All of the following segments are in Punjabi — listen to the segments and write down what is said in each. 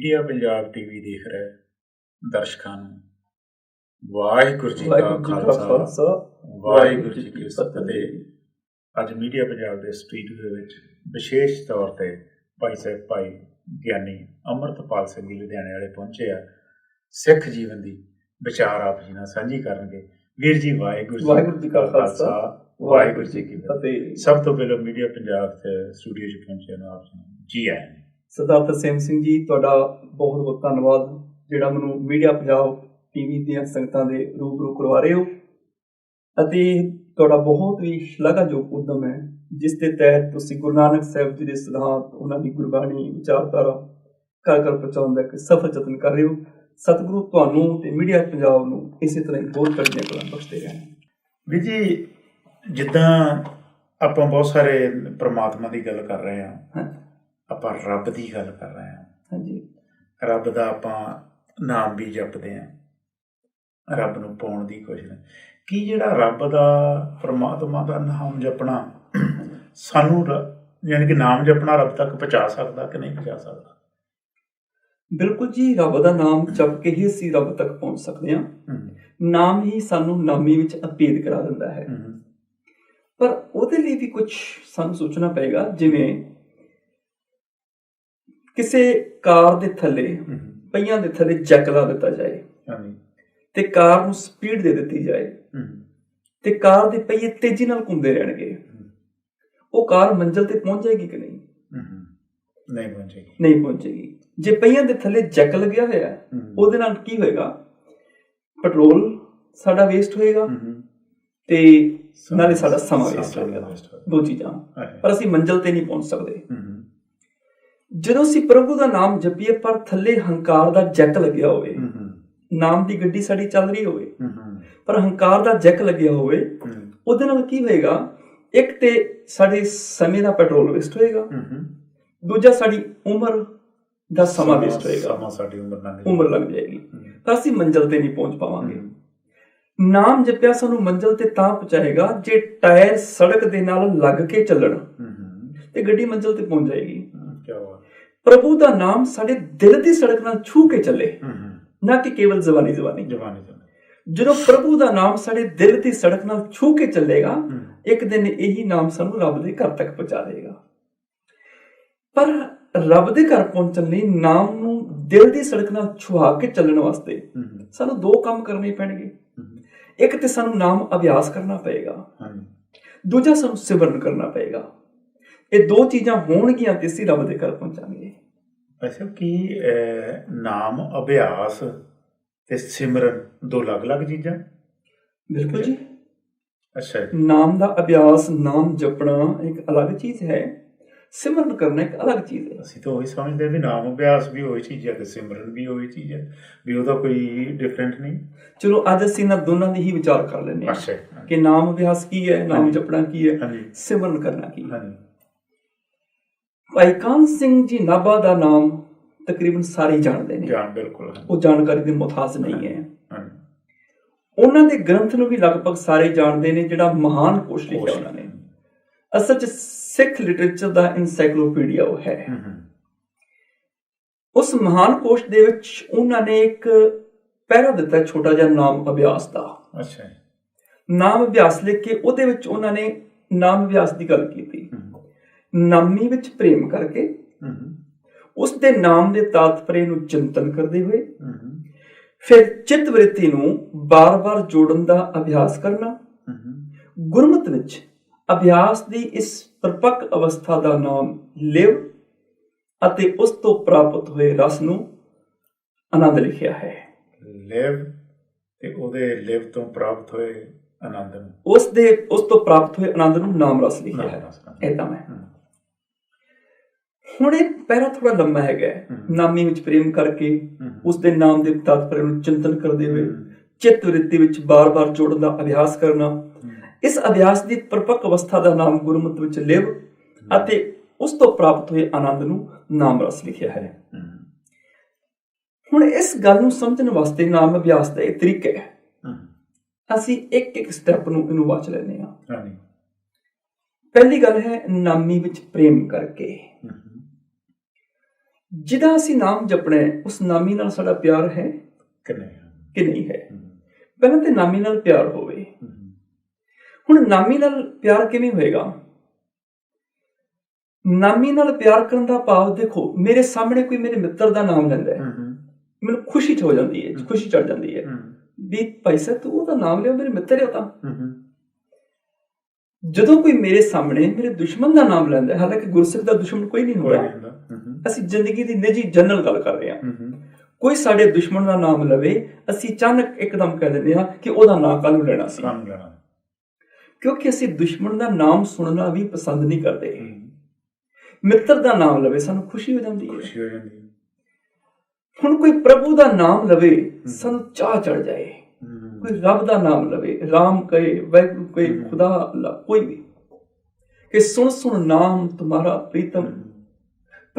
ਮੀਡੀਆ ਪੰਜਾਬ ਟੀਵੀ ਦੇਖ ਰਹੇ ਦਰਸ਼ਕਾਂ ਨੂੰ। ਵਾਹਿਗੁਰੂ ਜੀ ਕਾ ਜੀ ਖਾਲਸਾ ਵਾਹਿਗੁਰੂ ਜੀ ਕੀ ਫਤਿਹ। ਅੱਜ ਮੀਡੀਆ ਪੰਜਾਬ ਦੇ ਸਟੂਡੀਓ ਦੇ ਵਿੱਚ ਵਿਸ਼ੇਸ਼ ਤੌਰ ਤੇ ਭਾਈ ਸਾਹਿਬ ਭਾਈ ਗਿਆਨੀ ਅਮਰਤਪਾਲ ਸਿੰਘ ਜੀ ਲੁਧਿਆਣੇ ਵਾਲੇ ਪਹੁੰਚੇ ਆ। ਸਿੱਖ ਜੀਵਨ ਦੀ ਵਿਚਾਰ ਆਪ ਜੀ ਨਾਲ ਸਾਂਝੀ ਕਰਨਗੇ। ਵੀਰ ਜੀ ਵਾਹਿਗੁਰੂ ਵਾਹਿਗੁਰੂ ਜੀ ਕਾ ਖਾਲਸਾ, ਵਾਹਿਗੁਰੂ ਜੀ ਕੀ ਫਤਿਹ। ਸਭ ਤੋਂ ਪਹਿਲਾਂ ਮੀਡੀਆ ਪੰਜਾਬ ਤੇ ਸਟੂਡੀਓ 'ਚ ਪਹੁੰਚੇ ਨੂੰ ਆਪ ਜੀ ਜੀ ਆਇਆਂ ਸਰਦਾਰ ਤਰਸੇਮ ਸਿੰਘ ਜੀ ਤੁਹਾਡਾ ਬਹੁਤ ਬਹੁਤ ਧੰਨਵਾਦ ਜਿਹੜਾ ਮੈਨੂੰ ਮੀਡੀਆ ਪੰਜਾਬ ਟੀਵੀ ਦੀਆਂ ਸੰਗਤਾਂ ਦੇ ਰੂਬਰੂ ਕਰਵਾ ਰਹੇ ਹੋ। ਅਤੇ ਤੁਹਾਡਾ ਬਹੁਤ ਹੀ ਸ਼ਲਾਘਾਯੋਗ ਉਦਮ ਹੈ ਜਿਸ ਦੇ ਤਹਿਤ ਤੁਸੀਂ ਗੁਰੂ ਨਾਨਕ ਸਾਹਿਬ ਜੀ ਦੇ ਸਿਧਾਂਤ ਉਹਨਾਂ ਦੀ ਗੁਰਬਾਣੀ ਵਿਚਾਰਧਾਰਾ ਘਰ ਘਰ ਪਹੁੰਚਾਉਣ ਦਾ ਇੱਕ ਸਫਲ ਯਤਨ ਕਰ ਰਹੇ ਹੋ। ਸਤਿਗੁਰੂ ਤੁਹਾਨੂੰ ਤੇ ਮੀਡੀਆ ਪੰਜਾਬ ਨੂੰ ਇਸੇ ਤਰ੍ਹਾਂ ਹੀ ਬਹੁਤ ਚੜ੍ਹਦੀਆਂ ਕਲਾਂ ਬਖਸ਼ਦੇ ਰਹਿਣ ਵੀ ਜੀ ਜਿੱਦਾਂ ਆਪਾਂ ਬਹੁਤ ਸਾਰੇ ਪ੍ਰਮਾਤਮਾ ਦੀ ਗੱਲ ਕਰ ਰਹੇ ਹਾਂ। ਆਪਾਂ ਰੱਬ ਦੀ ਗੱਲ ਕਰ ਰਹੇ ਹਾਂ। ਹਾਂਜੀ। ਰੱਬ ਦਾ ਆਪਾਂ ਨਾਮ ਵੀ ਜਪਦੇ ਹਾਂ। ਰੱਬ ਨੂੰ ਪਾਉਣ ਦੀ ਕੋਸ਼ਿਸ਼ ਕੀ ਜਿਹੜਾ ਰੱਬ ਦਾ ਪ੍ਰਮਾਤਮਾ ਦਾ ਨਾਮ ਜਪਣਾ ਸਾਨੂੰ ਯਾਨੀ ਕਿ ਨਾਮ ਜਪਣਾ ਰੱਬ ਤੱਕ ਪਹੁੰਚਾ ਸਕਦਾ ਕਿ ਨਹੀਂ ਪਹੁੰਚਾ ਸਕਦਾ? ਬਿਲਕੁਲ ਜੀ ਰੱਬ ਦਾ ਨਾਮ ਜਪ ਕੇ ਹੀ ਅਸੀਂ ਰੱਬ ਤੱਕ ਪਹੁੰਚ ਸਕਦੇ ਹਾਂ। ਨਾਮ ਹੀ ਸਾਨੂੰ ਨਾਮੀ ਵਿੱਚ ਅਪੇਦ ਕਰਾ ਦਿੰਦਾ ਹੈ। ਪਰ ਉਹਦੇ ਲਈ ਵੀ ਕੁਝ ਸਾਨੂੰ ਸੋਚਣਾ ਪਏਗਾ ਜਿਵੇਂ ਕਿਸੇ ਕਾਰ ਦੇ ਥੱਲੇ ਪਹੀਆਂ ਦੇ ਥੱਲੇ ਜੈਕ ਲਾ ਦਿੱਤਾ ਜਾਏ। ਹਾਂਜੀ। ਤੇ ਕਾਰ ਨੂੰ ਸਪੀਡ ਦੇ ਦਿੱਤੀ ਜਾਏ। ਤੇ ਕਾਰ ਦੇ ਪਹੀਏ ਤੇਜ਼ੀ ਨਾਲ ਘੁੰਮਦੇ ਰਹਿਣਗੇ। ਉਹ ਕਾਰ ਮੰਜ਼ਿਲ ਤੇ ਪਹੁੰਚ ਜਾਏਗੀ ਕਿ ਨਹੀਂ? ਨਹੀਂ ਪਹੁੰਚੇਗੀ ਨਹੀਂ ਪਹੁੰਚੇਗੀ। ਜੇ ਪਹੀਆਂ ਦੇ ਥੱਲੇ ਜੈਕ ਲੱਗਿਆ ਹੋਇਆ ਉਹਦੇ ਨਾਲ ਕੀ ਹੋਏਗਾ? ਪੈਟਰੋਲ ਸਾਡਾ ਵੇਸਟ ਹੋਏਗਾ। ਤੇ ਨਾਲੇ ਸਾਡਾ ਸਮਾਂ ਵੇਸਟ ਹੋਏਗਾ। ਦੋ ਚੀਜ਼ਾਂ। ਪਰ ਅਸੀਂ ਮੰਜ਼ਿਲ ਤੇ ਨਹੀਂ ਪਹੁੰਚ ਸਕਦੇ। ਜਦੋਂ ਅਸੀਂ ਪ੍ਰਭੂ ਦਾ ਨਾਮ ਜਪੀਏ ਪਰ ਥੱਲੇ ਹੰਕਾਰ ਦਾ ਜੈਕ ਲੱਗਿਆ ਹੋਵੇ। ਨਾਮ ਦੀ ਗੱਡੀ ਸਾਡੀ ਚੱਲ ਰਹੀ ਹੋਵੇ। ਪਰ ਹੰਕਾਰ ਦਾ ਜੈਕ ਲੱਗਿਆ ਹੋਵੇ ਉਹਦੇ ਨਾਲ ਕੀ ਹੋਏਗਾ? ਇੱਕ ਤੇ ਸਾਡੇ ਸਮੇਂ ਦਾ ਪੈਟਰੋਲ ਵੇਸਟ ਹੋਏਗਾ। ਦੂਜਾ ਸਾਡੀ ਉਮਰ ਦਾ ਸਮਾਂ ਵੇਸਟ ਹੋਏਗਾ। ਸਮਾਂ ਸਾਡੀ ਉਮਰ ਨਾਲ ਉਮਰ ਲੱਗ ਜਾਏਗੀ। ਤਾਂ ਅਸੀਂ ਮੰਜ਼ਿਲ ਤੇ ਨਹੀਂ ਪਹੁੰਚ ਪਾਵਾਂਗੇ। ਨਾਮ ਜਪਿਆ ਸਾਨੂੰ ਮੰਜ਼ਿਲ ਤੇ ਤਾਂ ਪਹੁੰਚਾਏਗਾ ਜੇ ਟਾਇਰ ਸੜਕ ਦੇ ਨਾਲ ਲੱਗ ਕੇ ਚੱਲਣ। ਤੇ ਗੱਡੀ ਮੰਜ਼ਿਲ ਤੇ ਪਹੁੰਚ ਜਾਏਗੀ। ਕਿਆ ਬਾਤ। ਪ੍ਰਭੂ ਦਾ ਨਾਮ ਸਾਡੇ ਦਿਲ ਦੀ ਸੜਕ ਨਾਲ ਛੂ ਕੇ ਚੱਲੇ। ਨਾ ਕਿ ਕੇਵਲ ਜ਼ਬਾਨੀ ਜ਼ਬਾਨੀ। ਜਵਾਨੀ ਤੋਂ ਜਦੋਂ ਪ੍ਰਭੂ ਦਾ ਨਾਮ ਸਾਡੇ ਦਿਲ ਦੀ ਸੜਕ ਨਾਲ ਛੂ ਕੇ ਚੱਲੇਗਾ ਇੱਕ ਦਿਨ ਇਹੀ ਨਾਮ ਸਾਨੂੰ ਰੱਬ ਦੇ ਘਰ ਤੱਕ ਪਹੁੰਚਾ ਦੇਗਾ ਪਰ ਰੱਬ ਦੇ ਘਰ ਪਹੁੰਚਣ ਲਈ ਨਾਮ ਨੂੰ ਦਿਲ ਦੀ ਸੜਕ ਨਾਲ ਛੁਆ ਕੇ ਚੱਲਣ ਵਾਸਤੇ ਸਾਨੂੰ ਦੋ ਕੰਮ ਕਰਨੇ ਪੈਣਗੇ। ਇੱਕ ਤੇ ਸਾਨੂੰ ਨਾਮ ਅਭਿਆਸ ਕਰਨਾ ਪਏਗਾ। ਦੂਜਾ ਸਾਨੂੰ ਸਿਮਰਨ ਕਰਨਾ ਪਏਗਾ। ਇਹ ਦੋ ਚੀਜ਼ਾਂ ਹੋਣਗੀਆਂ ਤੇ ਅਸੀਂ ਰੱਬ ਦੇ ਘਰ ਪਹੁੰਚਾਂਗੇ। ਅੱਛਾ ਕੀ ਨਾਮ ਅਭਿਆਸ ਤੇ ਸਿਮਰਨ ਦੋ ਅਲੱਗ-ਅਲੱਗ ਚੀਜ਼ਾਂ? ਬਿਲਕੁਲ ਜੀ। ਅੱਛਾ। ਨਾਮ ਦਾ ਅਭਿਆਸ ਨਾਮ ਜਪਣਾ ਇੱਕ ਅਲੱਗ ਚੀਜ਼ ਹੈ। ਸਿਮਰਨ ਕਰਨਾ ਇੱਕ ਅਲੱਗ ਚੀਜ਼ ਹੈ। ਅਸੀਂ ਤਾਂ ਉਹੀ ਸਮਝਦੇ ਵੀ ਨਾਮ ਅਭਿਆਸ ਵੀ ਉਹੀ ਚੀਜ਼ ਹੈ ਤੇ ਸਿਮਰਨ ਵੀ ਉਹੀ ਚੀਜ਼ ਹੈ ਵੀ ਉਹਦਾ ਕੋਈ ਡਿਫਰੈਂਟ ਨਹੀਂ। ਚਲੋ ਅੱਜ ਅਸੀਂ ਇਹਨਾਂ ਦੋਨਾਂ ਦੀ ਹੀ ਵਿਚਾਰ ਕਰ ਲੈਂਦੇ ਹਾਂ ਅੱਛਾ ਕਿ ਨਾਮ ਅਭਿਆਸ ਕੀ ਹੈ ਨਾਮ। ਜਪਣਾ ਕੀ ਹੈ ਸਿਮਰਨ ਕਰਨਾ ਕੀ ਹੈ। ਹਾਂਜੀ। ਭਾਈ ਕਾਨ ਸਿੰਘ ਜੀ ਨਾਭਾ ਦਾ ਨਾਮ ਤਕਰੀਬਨ ਸਾਰੇ ਜਾਣਦੇ ਨੇ। ਜਾਣ ਬਿਲਕੁਲ ਉਹ ਜਾਣਕਾਰੀ ਦੇ ਮੁਹਤਾਜ ਨਹੀਂ ਹੈ। ਉਹਨਾਂ ਦੇ ਗ੍ਰੰਥ ਨੂੰ ਵੀ ਲਗਭਗ ਸਾਰੇ ਜਾਣਦੇ ਨੇ ਜਿਹੜਾ ਮਹਾਨ ਕੋਸ਼ ਲਿਖਿਆ ਉਹਨਾਂ ਨੇ। ਅਸਲ 'ਚ ਸਿੱਖ ਲਿਟਰੇਚਰ ਦਾ ਐਨਸਾਈਕਲੋਪੀਡੀਆ ਉਹ ਹੈ। ਉਸ ਮਹਾਨ ਕੋਸ਼ ਦੇ ਵਿੱਚ ਉਹਨਾਂ ਨੇ ਇੱਕ ਪਹਿਰਾ ਦਿੱਤਾ ਛੋਟਾ ਜਿਹਾ ਨਾਮ ਅਭਿਆਸ ਦਾ। ਅੱਛਾ। ਨਾਮ ਅਭਿਆਸ ਲਿਖ ਕੇ ਉਹਦੇ ਵਿੱਚ ਉਹਨਾਂ ਨੇ ਨਾਮ ਅਭਿਆਸ ਦੀ ਗੱਲ ਕੀਤੀ। ਨਾਮੀ ਵਿੱਚ ਪ੍ਰੇਮ ਕਰਕੇ ਉਸ ਦੇ ਨਾਮ ਦੇ ਤਾਤਪਰੇ ਨੂੰ ਚਿੰਤਨ ਕਰਦੇ ਹੋਏ ਫਿਰ ਚਿੱਤ ਵ੍ਰਿਤੀ ਨੂੰ ਬਾਰ-ਬਾਰ ਜੋੜਨ ਦਾ ਅਭਿਆਸ ਕਰਨਾ ਗੁਰਮਤ ਵਿੱਚ ਅਭਿਆਸ ਦੀ ਇਸ ਪਰਪੱਕ ਅਵਸਥਾ ਦਾ ਨਾਮ ਲਿਵ ਅਤੇ ਉਸ ਤੋਂ ਪ੍ਰਾਪਤ ਹੋਏ ਰਸ ਨੂੰ ਆਨੰਦ ਲਿਖਿਆ ਹੈ। ਲਿਵ ਤੇ ਉਹਦੇ ਲਿਵ ਤੋਂ ਪ੍ਰਾਪਤ ਹੋਏ ਆਨੰਦ ਨੂੰ। ਉਸ ਦੇ ਉਸ ਤੋਂ ਪ੍ਰਾਪਤ ਹੋਏ ਆਨੰਦ ਨੂੰ ਨਾਮ ਰਸ ਲਿਖਿਆ ਹੈ। ਰਸ। ਏਦਾਂ ਹੈ। ਹਮ, ਹੁਣ ਇਹ ਪਹਿਰਾ ਥੋੜਾ ਲੰਮਾ ਹੈਗਾ। ਨਾਮੀ ਵਿੱਚ ਪ੍ਰੇਮ ਕਰਕੇ। ਉਸ ਦੇ ਨਾਮ ਦੇ ਤਾਤਪਰ ਨੂੰ ਚਿੰਤਨ ਕਰਦੇ ਹੋਏ। ਚਿੱਤ ਵ੍ਰਿੱਤੀ ਵਿੱਚ ਬਾਰ-ਬਾਰ ਜੋੜਨ ਦਾ ਅਭਿਆਸ ਕਰਨਾ। ਇਸ ਅਭਿਆਸ ਦੀ ਪਰਪੱਕ ਅਵਸਥਾ ਦਾ ਨਾਮ ਗੁਰਮਤਿ ਵਿੱਚ ਲਿਵ ਅਤੇ ਉਸ ਤੋਂ ਪ੍ਰਾਪਤ ਹੋਏ ਆਨੰਦ ਨੂੰ ਨਾਮ ਰਸ ਲਿਖਿਆ ਹੈ। ਹੁਣ ਇਸ ਗੱਲ ਨੂੰ ਸਮਝਣ ਵਾਸਤੇ ਨਾਮ ਅਭਿਆਸ ਦਾ ਇੱਕ ਤਰੀਕਾ ਹੈ। ਅਸੀਂ ਇੱਕ ਇੱਕ ਸਟੈਪ ਨੂੰ ਇਹਨੂੰ ਵਾਚ ਹਾਂ ਹਾਂਜੀ ਪਹਿਲੀ ਗੱਲ ਹੈ ਨਾਮੀ ਵਿੱਚ ਪ੍ਰੇਮ ਕਰਕੇ। ਜਿਹਦਾ ਅਸੀਂ ਨਾਮ ਜਪਣਾ ਹੈ ਉਸ ਨਾਮੀ ਨਾਲ ਸਾਡਾ ਪਿਆਰ ਹੈ ਕਿੰਨੇ ਕਿ ਨਹੀਂ ਹੈ। ਪਹਿਲਾਂ ਤੇ ਨਾਮੀ ਨਾਲ ਪਿਆਰ ਹੋਵੇ। ਹੁਣ ਨਾਮੀ ਨਾਲ ਪਿਆਰ ਕਿਵੇਂ ਹੋਏਗਾ ਨਾਮੀ ਨਾਲ ਪਿਆਰ ਕਰਨ ਦਾ ਭਾਵ ਦੇਖੋ ਮੇਰੇ ਸਾਹਮਣੇ ਕੋਈ ਮੇਰੇ ਮਿੱਤਰ ਦਾ ਨਾਮ ਲੈਂਦਾ ਹੈ। ਮੈਨੂੰ ਖੁਸ਼ੀ ਹੋ ਜਾਂਦੀ ਹੈ ਖੁਸ਼ੀ ਚੜ ਜਾਂਦੀ ਹੈ। ਵੀ ਭਾਈ ਸਾਹਿਬ ਤੂੰ ਉਹਦਾ ਨਾਮ ਲਿਆ ਮੇਰੇ ਮਿੱਤਰ ਹੈ ਤਾਂ। ਜਦੋਂ ਕੋਈ ਮੇਰੇ ਸਾਹਮਣੇ ਮੇਰੇ ਦੁਸ਼ਮਣ ਦਾ ਨਾਮ ਲੈਂਦਾ ਹੈ ਹਾਲਾਂਕਿ ਗੁਰਸਿੱਖ ਦਾ ਦੁਸ਼ਮਣ ਕੋਈ ਨਹੀਂ ਹੁੰਦਾ ਨਹੀਂ। ਅਸੀਂ ਜ਼ਿੰਦਗੀ ਦੀ ਨਿੱਜੀ ਜਨਰਲ ਗੱਲ ਕਰ ਰਹੇ ਹਾਂ। ਕੋਈ ਸਾਡੇ ਦੁਸ਼ਮਣ ਦਾ ਨਾਮ ਲਵੇ ਅਸੀਂ ਅਚਾਨਕ ਇੱਕਦਮ ਕਹਿ ਦਿੰਦੇ ਹਾਂ ਕਿ ਉਹਦਾ ਨਾਮ ਕੱਲ ਨੂੰ ਲੈਣਾ ਸੀ। ਕਿਉਂਕਿ ਅਸੀਂ ਦੁਸ਼ਮਣ ਦਾ ਨਾਮ ਸੁਣਨਾ ਵੀ ਪਸੰਦ ਨਹੀਂ ਕਰਦੇ। ਮਿੱਤਰ ਦਾ ਨਾਮ ਲਵੇ ਸਾਨੂੰ ਖੁਸ਼ੀ ਹੋ ਜਾਂਦੀ ਹੈ। ਖੁਸ਼ੀ ਹੋ ਜਾਂਦੀ ਹੈ। ਹੁਣ ਕੋਈ ਪ੍ਰਭੂ ਦਾ ਨਾਮ ਲਵੇ ਸਾਨੂੰ ਚਾਹ ਚੜ ਜਾਏ। ਕੋਈ ਰੱਬ ਦਾ ਨਾਮ ਲਵੇ ਰਾਮ ਕਹੇ ਵੈਗੁਰੂ ਕਹੇ। ਖੁਦਾ ਅੱਲਾ ਕੋਈ ਵੀ। ਕਿ ਸੁਣ ਸੁਣ ਨਾਮ ਤੁਮਾਰਾ ਪ੍ਰੀਤਮ।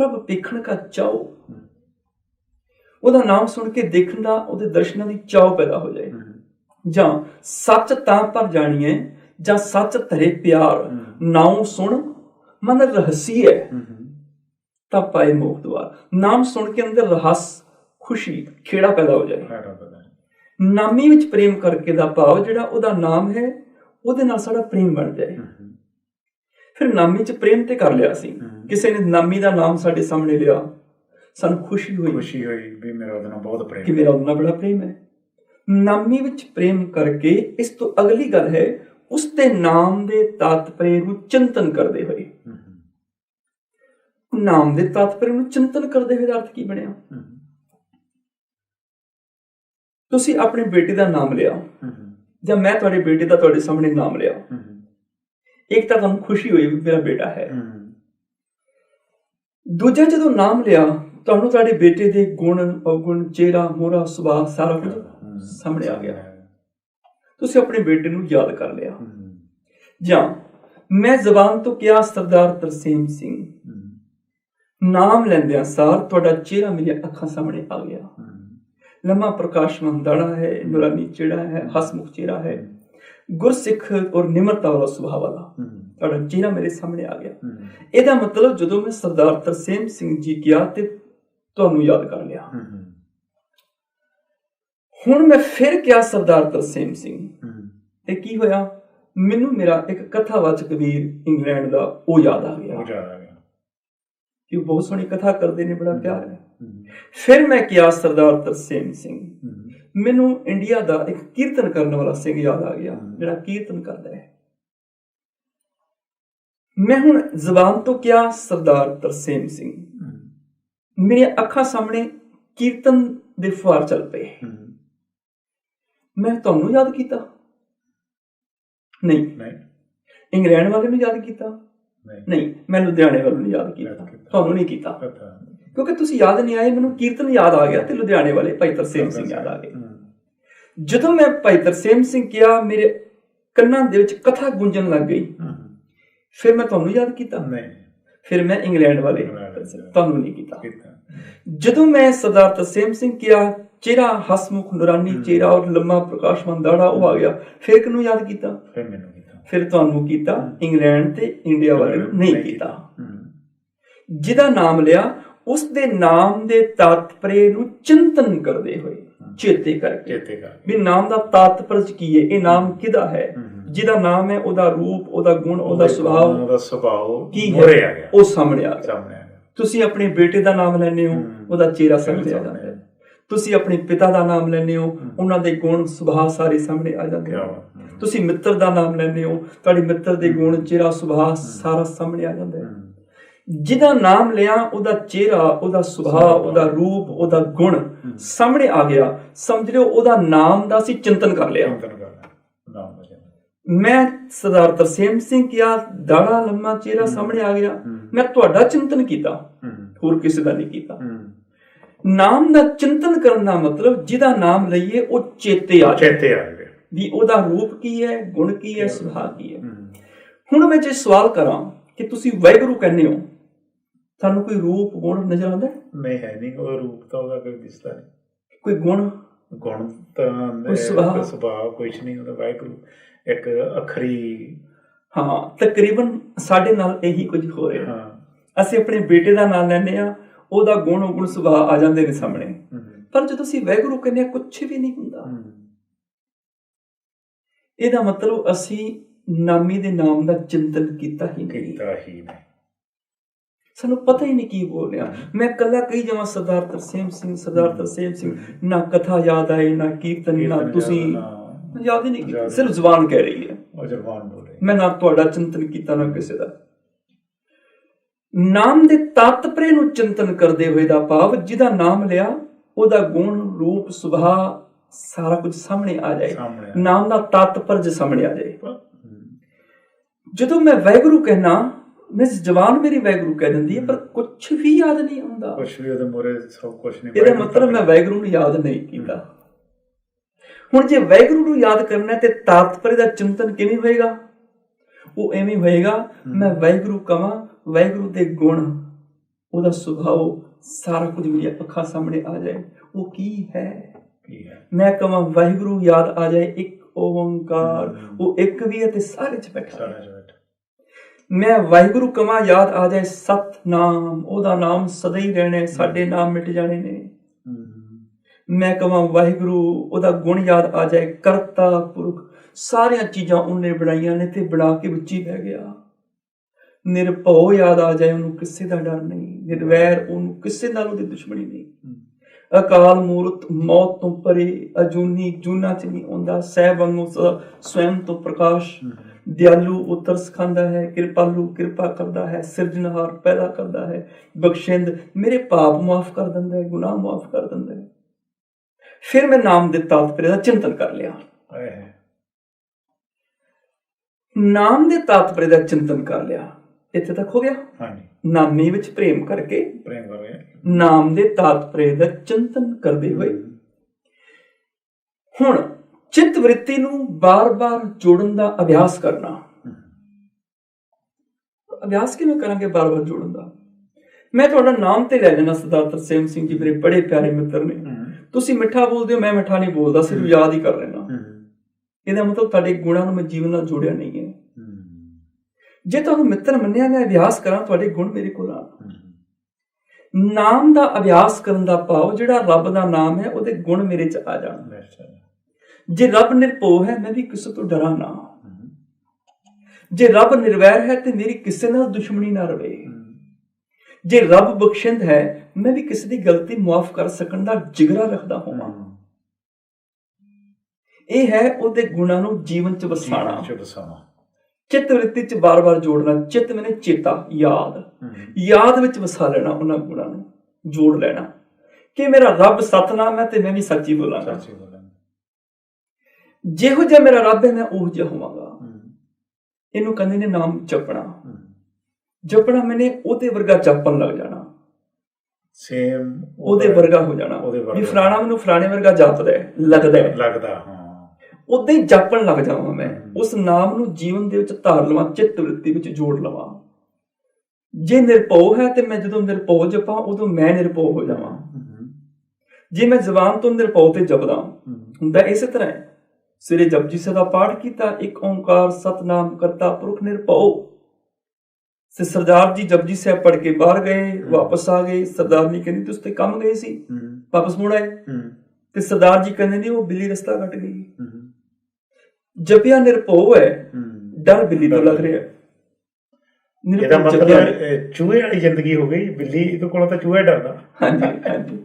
ਪ੍ਰਭ ਦੇਖਣ ਕਾ ਚਾਓ ਹਮ। ਉਹਦਾ ਨਾਮ ਸੁਣ ਕੇ ਦੇਖਣ ਦਾ ਉਹਦੇ ਦਰਸ਼ਨਾਂ ਦੀ ਚਾਹ ਪੈਦਾ ਹੋ ਜਾਏ। ਜਾਂ ਸੱਚ ਤਾਂ ਪਰ ਜਾਣੀਏ ਜਾਂ ਸੱਚ ਧਰੇ ਪਿਆਰ। ਨਾਮ ਸੁਣ ਮਨ ਰਹਸੀ ਹੈ। ਤਾਂ ਪਾਏ ਮੋਖ ਦੁਆਰ ਨਾਮ ਸੁਣ ਕੇ ਅੰਦਰ ਰਹੱਸ ਖੁਸ਼ੀ ਖੇੜਾ ਪੈਦਾ ਹੋ ਜਾਏ। ਨਾਮੀ ਵਿੱਚ ਪ੍ਰੇਮ ਕਰਕੇ ਦਾ ਭਾਵ ਜਿਹੜਾ ਉਹਦਾ ਨਾਮ ਹੈ ਉਹਦੇ ਨਾਲ ਸਾਡਾ ਪ੍ਰੇਮ ਬਣ ਜਾਏ। ਫਿਰ ਨਾਮੀ 'ਚ ਪ੍ਰੇਮ ਤੇ ਕਰ ਲਿਆ ਸੀ। ਕਿਸੇ ਨੇ ਨਾਮੀ ਦਾ ਨਾਮ ਸਾਡੇ ਸਾਹਮਣੇ ਲਿਆ ਸਾਨੂੰ ਖੁਸ਼ੀ ਹੋਈ ਖੁਸ਼ੀ ਹੋਈ ਵੀ ਮੇਰਾ ਉਹਦੇ ਨਾਲ ਬਹੁਤ ਪ੍ਰੇਮ ਕਿ ਮੇਰਾ ਉਹਨਾਂ ਬੜਾ ਪ੍ਰੇਮ ਹੈ ਨਾਮੀ ਵਿੱਚ ਪ੍ਰੇਮ ਕਰਕੇ ਇਸ ਤੋਂ ਅਗਲੀ ਗੱਲ ਹੈ ਉਸ ਦੇ ਨਾਮ ਦੇ ਤਾਤਪਰੇ ਨੂੰ ਚਿੰਤਨ ਕਰਦੇ ਹੋਏ। ਨਾਮ ਦੇ ਤਾਤਪਰੇ ਨੂੰ ਚਿੰਤਨ ਕਰਦੇ ਹੋਏ ਦਾ ਅਰਥ ਕੀ ਬਣਿਆ। ਤੁਸੀਂ ਆਪਣੇ ਬੇਟੇ ਦਾ ਨਾਮ ਲਿਆ। ਜਾਂ ਮੈਂ ਤੁਹਾਡੇ ਬੇਟੇ ਦਾ ਤੁਹਾਡੇ ਸਾਹਮਣੇ ਨਾਮ ਲਿਆ। ਇੱਕ ਤਾਂ ਤੁਹਾਨੂੰ ਖੁਸ਼ੀ ਹੋਈ ਵੀ ਮੇਰਾ ਬੇਟਾ ਹੈ। ਦੂਜਾ ਜਦੋਂ ਨਾਮ ਲਿਆ ਤੁਹਾਨੂੰ ਤੁਹਾਡੇ ਬੇਟੇ ਦੇ ਗੁਣ ਔਗੁਣ ਚਿਹਰਾ ਮੋਹਰਾ ਸੁਭਾਅ ਸਾਰਾ ਕੁਝ ਹਮ। ਸਾਹਮਣੇ ਆ ਗਿਆ ਤੁਸੀਂ ਆਪਣੇ ਬੇਟੇ ਨੂੰ ਯਾਦ ਕਰ ਲਿਆ। ਜਾਂ ਮੈਂ ਜ਼ਬਾਨ ਤੋਂ ਕਿਹਾ ਸਰਦਾਰ ਤਰਸੇਮ ਸਿੰਘ। ਨਾਮ ਲੈਂਦਿਆਂ ਸਾਰ ਤੁਹਾਡਾ ਚਿਹਰਾ ਮੇਰੀਆਂ ਅੱਖਾਂ ਸਾਹਮਣੇ ਆ ਗਿਆ। ਲੰਮਾ ਪ੍ਰਕਾਸ਼ਮਨ ਦਾੜਾ ਹੈ ਨੂਰਾਨੀ ਚਿਹਰਾ ਹੈ ਹਸਮੁਖ ਚਿਹਰਾ ਹੈ ਗੁਰਸਿੱਖ ਔਰ ਨਿਮਰਤਾ ਵਾਲਾ ਸੁਭਾਅ ਵਾਲਾ। ਤੁਹਾਡਾ ਚਿਹਰਾ ਮੇਰੇ ਸਾਹਮਣੇ ਆ ਗਿਆ। ਇਹਦਾ ਮਤਲਬ ਜਦੋਂ ਮੈਂ ਸਰਦਾਰ ਤਰਸੇਮ ਸਿੰਘ ਜੀ ਕਿਹਾ ਤੇ ਤੁਹਾਨੂੰ ਯਾਦ ਕਰ ਲਿਆ। ਹੁਣ ਮੈਂ ਫਿਰ ਕਿਹਾ ਸਰਦਾਰ ਤਰਸੇਮ ਸਿੰਘ। ਤੇ ਕੀ ਹੋਇਆ ਮੈਨੂੰ ਮੇਰਾ ਇੱਕ ਕਥਾਵਾਚਕ ਵੀਰ ਇੰਗਲੈਂਡ ਦਾ ਉਹ ਯਾਦ ਆ ਗਿਆ ਗਿਆ ਕਿ ਬਹੁਤ ਸੋਹਣੀ ਕਥਾ ਕਰਦੇ ਨੇ ਬੜਾ ਪਿਆਰ ਹੈ। ਫਿਰ ਮੈਂ ਕਿਹਾ ਸਰਦਾਰ ਤਰਸੇਮ ਸਿੰਘ। ਮੈਨੂੰ ਇੰਡੀਆ ਦਾ ਇੱਕ ਕੀਰਤਨ ਕਰਨ ਵਾਲਾ ਸਿੰਘ ਯਾਦ ਆ ਗਿਆ। ਜਿਹੜਾ ਕੀਰਤਨ ਕਰਦਾ ਹੈ। ਮੈਂ ਹੁਣ ਜ਼ਬਾਨ ਤੋਂ ਕਿਹਾ ਸਰਦਾਰ ਤਰਸੇਮ ਸਿੰਘ। ਮੇਰੀਆਂ ਅੱਖਾਂ ਸਾਹਮਣੇ ਕੀਰਤਨ ਦੇ ਫੁਹਾਰ ਚੱਲ ਪਏ। ਮੈਂ ਤੁਹਾਨੂੰ ਯਾਦ ਕੀਤਾ? ਨਹੀਂ। ਨਹੀਂ। ਇੰਗਲੈਂਡ ਵਾਲੇ ਨੂੰ ਯਾਦ ਕੀਤਾ? ਨਹੀਂ। ਨਹੀਂ ਮੈਂ ਲੁਧਿਆਣੇ ਵਾਲੇ ਨੂੰ ਯਾਦ ਕੀਤਾ। ਤੁਹਾਨੂੰ ਨਹੀਂ ਕੀਤਾ। ਕਿਉਂਕਿ ਤੁਸੀਂ ਯਾਦ ਨਹੀਂ ਆਏ ਮੈਨੂੰ ਕੀਰਤਨ ਯਾਦ ਆ ਗਿਆ ਤੇ ਲੁਧਿਆਣੇ ਵਾਲੇ ਭਾਈ ਤਰਸੇਮ ਸਿੰਘ ਯਾਦ ਆ ਗਏ। ਜਦੋਂ ਮੈਂ ਭਾਈ ਤਰਸੇਮ ਸਿੰਘ ਕਿਹਾ ਮੇਰੇ ਕੰਨਾਂ ਦੇ ਵਿੱਚ ਕਥਾ ਗੂੰਜਣ ਲੱਗ ਗਈ। ਫਿਰ ਮੈਂ ਤੁਹਾਨੂੰ ਯਾਦ ਕੀਤਾ ਨਹੀਂ ਫਿਰ ਮੈਂ ਇੰਗਲੈਂਡ ਵਾਲੇ। ਤੁਹਾਨੂੰ ਨਹੀਂ ਕੀਤਾ ਜਦੋਂ ਮੈਂ ਸਰਦਾਰ ਤਰਸੇਮ ਸਿੰਘ ਕਿਹਾ ਚਿਹਰਾ ਹਸਮੁਖ ਨੂਰਾਨੀ। ਚਿਹਰਾ ਔਰ ਲੰਮਾ ਪ੍ਰਕਾਸ਼ਮਾਨ ਦਾੜਾ ਉਹ ਆ ਗਿਆ ਫਿਰ ਕਿਹਨੂੰ ਯਾਦ ਕੀਤਾ ਫਿਰ ਮੈਨੂੰ ਕੀਤਾ ਫਿਰ ਤੁਹਾਨੂੰ ਕੀਤਾ। ਇੰਗਲੈਂਡ ਤੇ ਇੰਡੀਆ ਵਾਲੇ ਨੂੰ ਨਹੀਂ ਕੀਤਾ। ਜਿਹਦਾ ਨਾਮ ਲਿਆ ਉਸ ਦੇ ਨਾਮ ਦੇ ਤਾਤਪਰੇ ਨੂੰ ਚਿੰਤਨ ਕਰਦੇ ਹੋਏ ਚੇਤੇ ਕਰਕੇ। ਚੇਤੇ ਕਰ ਵੀ ਨਾਮ ਦਾ ਤਾਤਪਰ ਕੀ ਹੈ? ਇਹ ਨਾਮ ਕਿਹਦਾ ਹੈ। ਜਿਹਦਾ ਨਾਮ ਹੈ ਉਹਦਾ ਰੂਪ ਉਹਦਾ ਗੁਣ ਉਹਦਾ ਸੁਭਾਅ। ਉਹਦਾ ਸੁਭਾਅ ਕੀ ਹੈ? ਉਹ ਸਾਹਮਣੇ ਆ ਗਿਆ। ਤੁਸੀਂ ਆਪਣੇ ਬੇਟੇ ਦਾ ਨਾਮ ਲੈਂਦੇ ਹੋ। ਉਹਦਾ ਚਿਹਰਾ ਸਾਹਮਣੇ ਆ ਜਾਂਦਾ ਹੈ। ਤੁਸੀਂ ਆਪਣੇ ਪਿਤਾ ਦਾ ਨਾਮ ਲੈਂਦੇ ਹੋ ਉਹਨਾਂ ਦੇ ਗੁਣ ਸੁਭਾਅ ਸਾਰੇ ਸਾਹਮਣੇ ਆ ਜਾਂਦੇ ਹਨ। ਤੁਸੀਂ ਮਿੱਤਰ ਦਾ ਨਾਮ ਲੈਂਦੇ ਹੋ ਤੁਹਾਡੇ ਮਿੱਤਰ ਦੇ ਗੁਣ ਚਿਹਰਾ ਸੁਭਾਅ ਸਾਰਾ ਸਾਹਮਣੇ ਆ ਜਾਂਦਾ ਹੈ। ਜਿਹਦਾ ਨਾਮ ਲਿਆ ਉਹਦਾ ਚਿਹਰਾ ਉਹਦਾ ਸੁਭਾਅ ਉਹਦਾ ਰੂਪ ਉਹਦਾ ਗੁਣ ਸਾਹਮਣੇ ਆ ਗਿਆ। ਸਮਝ ਲਿਓ ਉਹਦਾ ਨਾਮ ਦਾ ਅਸੀਂ ਚਿੰਤਨ ਕਰ ਲਿਆ। ਮੈਂ ਸਰਦਾਰ ਤਰਸੇਮ ਸਿੰਘ ਕਿਹਾ ਦਾੜਾ ਲੰਮਾ ਚਿਹਰਾ ਸਾਹਮਣੇ ਆ ਗਿਆ। ਮੈਂ ਤੁਹਾਡਾ ਚਿੰਤਨ ਕੀਤਾ। ਹੋਰ ਕਿਸੇ ਦਾ ਨਹੀਂ ਕੀਤਾ। ਨਾਮ ਦਾ ਚਿੰਤਨ ਕਰਨ ਦਾ ਮਤਲਬ ਜਿਹਦਾ ਨਾਮ ਲਈਏ ਉਹ ਚੇਤੇ ਆ ਚੇਤੇ ਆ ਗਏ ਵੀ ਉਹਦਾ ਰੂਪ ਕੀ ਹੈ ਗੁਣ ਕੀ ਹੈ ਸੁਭਾਅ ਕੀ ਹੈ। ਹੁਣ ਮੈਂ ਜੇ ਸਵਾਲ ਕਰਾਂ ਕਿ ਤੁਸੀਂ ਵਾਹਿਗੁਰੂ ਕਹਿੰਦੇ ਹੋ ਤੁਹਾਨੂੰ ਕੋਈ ਰੂਪ ਗੁਣ ਨਜ਼ਰ ਆਉਂਦਾ? ਨਹੀਂ ਹੈ ਨਹੀਂ। ਉਹ ਰੂਪ ਤਾਂ ਉਹਦਾ ਕੋਈ ਦਿਸਦਾ ਨਹੀਂ। ਕੋਈ ਗੁਣ? ਗੁਣ ਤਾਂ ਸੁਭਾਅ? ਕੁਛ ਨਹੀਂ ਉਹਦਾ ਵਾਹਿਗੁਰੂ ਇੱਕ ਅਖਰੀ ਹਾਂ ਤਕਰੀਬਨ ਸਾਡੇ ਨਾਲ ਇਹੀ ਕੁਝ ਹੋ ਰਿਹਾ। ਹਾਂ। ਅਸੀਂ ਆਪਣੇ ਬੇਟੇ ਦਾ ਨਾਮ ਲੈਂਦੇ ਆ ਉਹਦਾ ਗੁਣ ਗੁਣ ਸੁਭਾਅ ਆ ਜਾਂਦੇ ਨੇ ਸਾਹਮਣੇ। ਹਮ, ਪਰ ਜਦੋਂ ਅਸੀਂ ਵਾਹਿਗੁਰੂ ਕਹਿੰਦੇ ਆ ਕੁਝ ਵੀ ਨਹੀਂ ਹੁੰਦਾ। ਇਹਦਾ ਮਤਲਬ ਅਸੀਂ ਨਾਮੀ ਦੇ ਨਾਮ ਦਾ ਚਿੰਤਨ ਕੀਤਾ ਹੀ ਨਹੀਂ। ਕੀਤਾ ਹੀ ਨਹੀਂ। ਸਾਨੂੰ ਪਤਾ ਹੀ ਨਹੀਂ ਕੀ ਬੋਲ ਰਿਹਾ। ਮੈਂ ਕੱਲਾ ਕਹੀ ਜਾਵਾਂ ਸਰਦਾਰ ਤਰਸੇਮ ਸਿੰਘ ਸਰਦਾਰ ਤਰਸੇਮ ਸਿੰਘ ਨਾ ਕਥਾ ਯਾਦ ਆਏ ਨਾ ਕੀਰਤਨ ਨਾ ਤੁਸੀਂ ਯਾਦ ਹੀ ਨਹੀਂ ਕੀਤਾ। ਸਿਰਫ ਜ਼ੁਬਾਨ ਕਹਿ ਰਹੀ ਹੈ। ਉਹ ਜਰਮਾਨ ਬੋਲ ਰਹੇ ਮੈਂ ਨਾ ਤੁਹਾਡਾ ਚਿੰਤਨ ਕੀਤਾ ਨਾ ਕਿਸੇ ਦਾ। ਨਾਮ ਦੇ ਤਾਤਪਰੇ ਨੂੰ ਚਿੰਤਨ ਕਰਦੇ ਹੋਏ ਦਾ ਭਾਵ ਜਿਹਦਾ ਨਾਮ ਲਿਆ ਉਹਦਾ ਗੁਣ ਰੂਪ ਸੁਭਾਅ ਸਾਰਾ ਕੁਝ ਸਾਹਮਣੇ ਆ ਜਾਏ। ਨਾਮ ਦਾ ਤਾਤਪਰਜ ਸਾਹਮਣੇ ਆ ਜਾਏ। ਜਦੋਂ ਮੈਂ ਵੈਗੁਰੂ ਕਹਿਣਾ ਮੈਂ ਜ਼ਬਾਨ ਮੇਰੀ ਵੈਗੁਰੂ ਕਹਿ ਦਿੰਦੀ ਹੈ ਪਰ ਕੁਝ ਵੀ ਯਾਦ ਨਹੀਂ ਆਉਂਦਾ। ਕੁਛ ਵੀ ਉਹਦੇ ਮੋਰੇ ਸਭ ਕੁਛ ਨਹੀਂ ਇਹਦਾ ਮਤਲਬ ਮੈਂ ਵੈਗੁਰੂ ਨੂੰ ਯਾਦ ਨਹੀਂ ਕੀਤਾ। ਹੁਣ ਜੇ ਵੈਗੁਰੂ ਨੂੰ ਯਾਦ ਕਰਨਾ ਤੇ ਤਾਤਪਰੇ ਦਾ ਚਿੰਤਨ ਕਿਵੇਂ ਹੋਏਗਾ? ਉਹ ਐਵੇਂ ਹੋਏਗਾ ਮੈਂ ਵੈਗੁਰੂ ਕਵਾਂ ਵੈਗੁਰੂ ਦੇ ਗੁਣ ਉਹਦਾ ਸੁਭਾਅ ਸਾਰਾ ਕੁਝ ਮੇਰੀਆਂ ਅੱਖਾਂ ਸਾਹਮਣੇ ਆ ਜਾਏ। ਉਹ ਕੀ ਹੈ? ਮੈਂ ਕਵਾਂ ਵਾਹਿਗੁਰੂ ਯਾਦ ਆ ਜਾਏ ਇੱਕ ਓੰਕਾਰ ਉਹ ਇੱਕ ਵੀ ਹੈ ਤੇ ਸਾਰੇ ਚ ਬੈਠਾ ਹੈ ਮੈਂ ਵਾਹਿਗੁਰੂ ਕਵਾਂ ਯਾਦ ਆ ਜਾਏ ਸਤਨਾਮ ਉਹਦਾ ਨਾਮ ਸਦਾ ਹੀ ਰਹਿਣਾ ਸਾਡੇ ਨਾਮ ਮਿਟ ਜਾਣੇ ਨੇ। ਮੈਂ ਕਵਾਂ ਵਾਹਿਗੁਰੂ ਉਹਦਾ ਗੁਣ ਯਾਦ ਆ ਜਾਏ ਕਰਤਾ ਪੁਰਖ ਸਾਰੀਆਂ ਚੀਜ਼ਾਂ ਉਹਨੇ ਬਣਾਈਆਂ ਨੇ ਤੇ ਬਣਾ ਕੇ ਵਿੱਚ ਹੀ ਬਹਿ ਗਿਆ। ਨਿਰਭਉ ਯਾਦ ਆ ਜਾਏ ਉਹਨੂੰ ਕਿਸੇ ਦਾ ਡਰ ਨਹੀਂ ਨਿਰਵੈਰ ਉਹਨੂੰ ਕਿਸੇ ਨਾਲ ਉਹਦੀ ਦੁਸ਼ਮਣੀ ਨਹੀਂ। ਅਕਾਲ ਮੂਰਤ ਮੌਤ ਤੋਂ ਪਰੇ ਅਜੂਨੀ ਜੂਨਾ ਚ ਨਹੀਂ ਆਉਂਦਾ ਸਹਿ ਵਾਂਗੂ ਸਵੈਮ ਤੋਂ ਪ੍ਰਕਾਸ਼। ਦਿਆਲੂ ਉਤਰ ਸਿਖਾਉਂਦਾ ਹੈ ਕਿਰਪਾਲੂ ਕਿਰਪਾ ਕਰਦਾ ਹੈ ਸਿਰਜਣਹਾਰ ਪੈਦਾ ਕਰਦਾ ਹੈ ਬਖਸ਼ਿੰਦ ਮੇਰੇ ਪਾਪ ਮਾਫ ਕਰ ਦਿੰਦਾ ਹੈ ਗੁਨਾਹ ਮਾਫ ਕਰ ਦਿੰਦਾ ਹੈ। ਫਿਰ ਮੈਂ ਨਾਮ ਦੇ ਤਾਤਪਰੇ ਦਾ ਚਿੰਤਨ ਕਰ ਲਿਆ। ਨਾਮ ਦੇ ਤਾਤਪਰੇ ਦਾ ਚਿੰਤਨ ਕਰ ਲਿਆ। ਇੱਥੇ ਤੱਕ ਹੋ ਗਿਆ? ਹਾਂਜੀ। ਨਾਮੇ ਵਿੱਚ ਪ੍ਰੇਮ ਕਰਕੇ ਪ੍ਰੇਮ ਕਰ ਰਹੇ ਨਾਮ ਦੇ ਤਾਤਪਰੇ ਦਾ ਚਿੰਤਨ ਕਰਦੇ ਹੋਏ। ਹੁਣ ਚਿੱਤ ਵ੍ਰਿੱਤੀ ਨੂੰ ਬਾਰ-ਬਾਰ ਜੋੜਨ ਦਾ ਅਭਿਆਸ ਕਰਨਾ। ਅਭਿਆਸ ਕਿਵੇਂ ਕਰਾਂਗੇ ਬਾਰ-ਬਾਰ ਜੋੜਨ ਦਾ? ਮੈਂ ਤੁਹਾਡਾ ਨਾਮ ਤੇ ਲੈ ਲੈਣਾ ਸਰਦਾਰ ਤਰਸੇਮ ਸਿੰਘ ਜੀ ਮੇਰੇ ਬੜੇ ਪਿਆਰੇ ਮਿੱਤਰ ਨੇ। ਤੁਸੀਂ ਮਿੱਠਾ ਬੋਲਦੇ ਹੋ ਮੈਂ ਮਿੱਠਾ ਨਹੀਂ ਬੋਲਦਾ ਸਿਰਫ ਯਾਦ ਹੀ ਕਰ ਲੈਣਾ ਇਹਦਾ ਮਤਲਬ ਤੁਹਾਡੇ ਗੁਣਾਂ ਨੂੰ ਮੈਂ ਜੀਵਨ ਨਾਲ ਜੋੜਿਆ ਨਹੀਂ ਹੈ। ਜੇ ਤੁਹਾਨੂੰ ਮਿੱਤਰ ਮੰਨਿਆ ਮੈਂ ਅਭਿਆਸ ਕਰਾਂ ਤੁਹਾਡੇ ਗੁਣ ਮੇਰੇ ਕੋਲ ਹਮ, ਨਾਮ ਦਾ ਅਭਿਆਸ ਕਰਨ ਦਾ ਭਾਵ ਜਿਹੜਾ ਰੱਬ ਦਾ ਨਾਮ ਹੈ ਉਹਦੇ ਗੁਣ ਮੇਰੇ ਚ ਆ ਜਾਣ। ਜੇ ਰੱਬ ਨਿਰਭਉ ਹੈ ਮੈਂ ਵੀ ਕਿਸੇ ਤੋਂ ਡਰਾਂ ਨਾ ਜੇ ਰੱਬ ਨਿਰਵੈਰ ਹੈ ਤੇ ਮੇਰੀ ਕਿਸੇ ਨਾਲ ਦੁਸ਼ਮਣੀ ਨਾ ਰਵੇ। ਜੇ ਰੱਬ ਬਖਸ਼ਿੰਦ ਹੈ ਮੈਂ ਵੀ ਕਿਸੇ ਦੀ ਗਲਤੀ ਮਾਫ ਕਰ ਸਕਣ ਦਾ ਜਿਗਰਾ ਰੱਖਦਾ ਹੋਵਾਂ। ਇਹ ਹੈ ਉਹਦੇ ਗੁਣਾਂ ਨੂੰ ਜੀਵਨ ਚ ਵਸਾਣਾ। ਚਿੱਤ ਵ੍ਰਿੱਤੀ ਚ ਬਾਰ-ਬਾਰ ਜੋੜਨਾ ਚਿੱਤ ਮੈਨੇ ਚੇਤਾ ਯਾਦ। ਯਾਦ ਵਿੱਚ ਵਸਾ ਲੈਣਾ ਉਹਨਾਂ ਗੁਣਾਂ ਨੂੰ ਜੋੜ ਲੈਣਾ। ਕਿ ਮੇਰਾ ਰੱਬ ਸਤਨਾਮ ਹੈ ਤੇ ਮੈਂ ਵੀ ਸੱਚੀ ਬੋਲਾਂਗਾ। ਸੱਚੀ ਬੋਲਾਂਗੇ। ਜਿਹੋ ਜਿਹਾ ਮੇਰਾ ਰੱਬ ਹੈ ਮੈਂ ਉਹ ਜਿਹਾ ਹੋਵਾਂਗਾ। ਇਹਨੂੰ ਕਹਿੰਦੇ ਨੇ ਨਾਮ ਜਪਣਾ। ਜਪਣਾ ਮੈਨੇ ਉਹਦੇ ਵਰਗਾ ਜਪਣ ਲੱਗ ਜਾਣਾ। ਸੇਮ ਉਹਦੇ ਵਰਗਾ ਹੋ ਜਾਣਾ। ਵੀ ਫਲਾਣਾ ਮੈਨੂੰ ਫਲਾਣੇ ਵਰਗਾ ਜਪਦਾ ਹੈ ਲੱਗਦਾ ਹੈ। ਲੱਗਦਾ ਹਾਂ। ਉਦਾਂ ਹੀ ਜਪਣ ਲੱਗ ਜਾਵਾਂ ਮੈਂ। ਉਸ ਨਾਮ ਨੂੰ ਜੀਵਨ ਦੇ ਵਿੱਚ ਧਾਰ ਲਵਾਂ ਚਿੱਤ ਵ੍ਰਿੱਤੀ ਵਿੱਚ ਜੋੜ ਲਵਾਂ। ਜੇ ਨਿਰਭਉ ਹੈ ਤੇ ਮੈਂ ਜਦੋਂ ਨਿਰਭਉ ਜਪਾਂ ਉਦੋਂ ਮੈਂ ਨਿਰਭਉ ਹੋ ਜਾਵਾਂ। ਜੇ ਮੈਂ ਜ਼ਬਾਨ ਤੋਂ ਨਿਰਭਉ ਤੇ ਜਪਦਾ ਹੁੰਦਾ ਇਸੇ ਤਰ੍ਹਾਂ ਹੈ। ਸਵੇਰੇ ਜਪਜੀ ਸਾਹਿਬ ਦਾ ਪਾਠ ਕੀਤਾ ਇੱਕ ਓੰਕਾਰ ਸਤਨਾਮ ਕਰਤਾ ਪੁਰਖ ਨਿਰਭਉ। ਸੇ ਸਰਦਾਰ ਜੀ ਜਪਜੀ ਸਾਹਿਬ ਪੜ੍ਹ ਕੇ ਬਾਹਰ ਗਏ ਵਾਪਸ ਆ ਗਏ। ਸਰਦਾਰਨੀ ਕਹਿੰਦੀ ਤੁਸੀਂ ਤੇ ਕੰਮ ਗਏ ਸੀ? ਵਾਪਸ ਮੁੜ ਆਏ। ਤੇ ਸਰਦਾਰ ਜੀ ਕਹਿੰਦੇ ਨੇ ਉਹ ਬਿੱਲੀ ਰਸਤਾ ਕੱਟ ਗਈ। ਜਪਿਆ ਨਿਰਭਉ ਹੈ। ਡਰ ਬਿੱਲੀ ਤੋਂ ਲੱਗ ਰਿਹਾ। ਇਹਦਾ ਮਤਲਬ ਚੂਹੇ ਵਾਲੀ ਜ਼ਿੰਦਗੀ ਹੋ ਗਈ। ਬਿੱਲੀ ਇਹਦੇ ਕੋਲੋਂ ਤਾਂ ਚੂਹਾ ਡਰਦਾ। ਹਾਂਜੀ ਹਾਂਜੀ।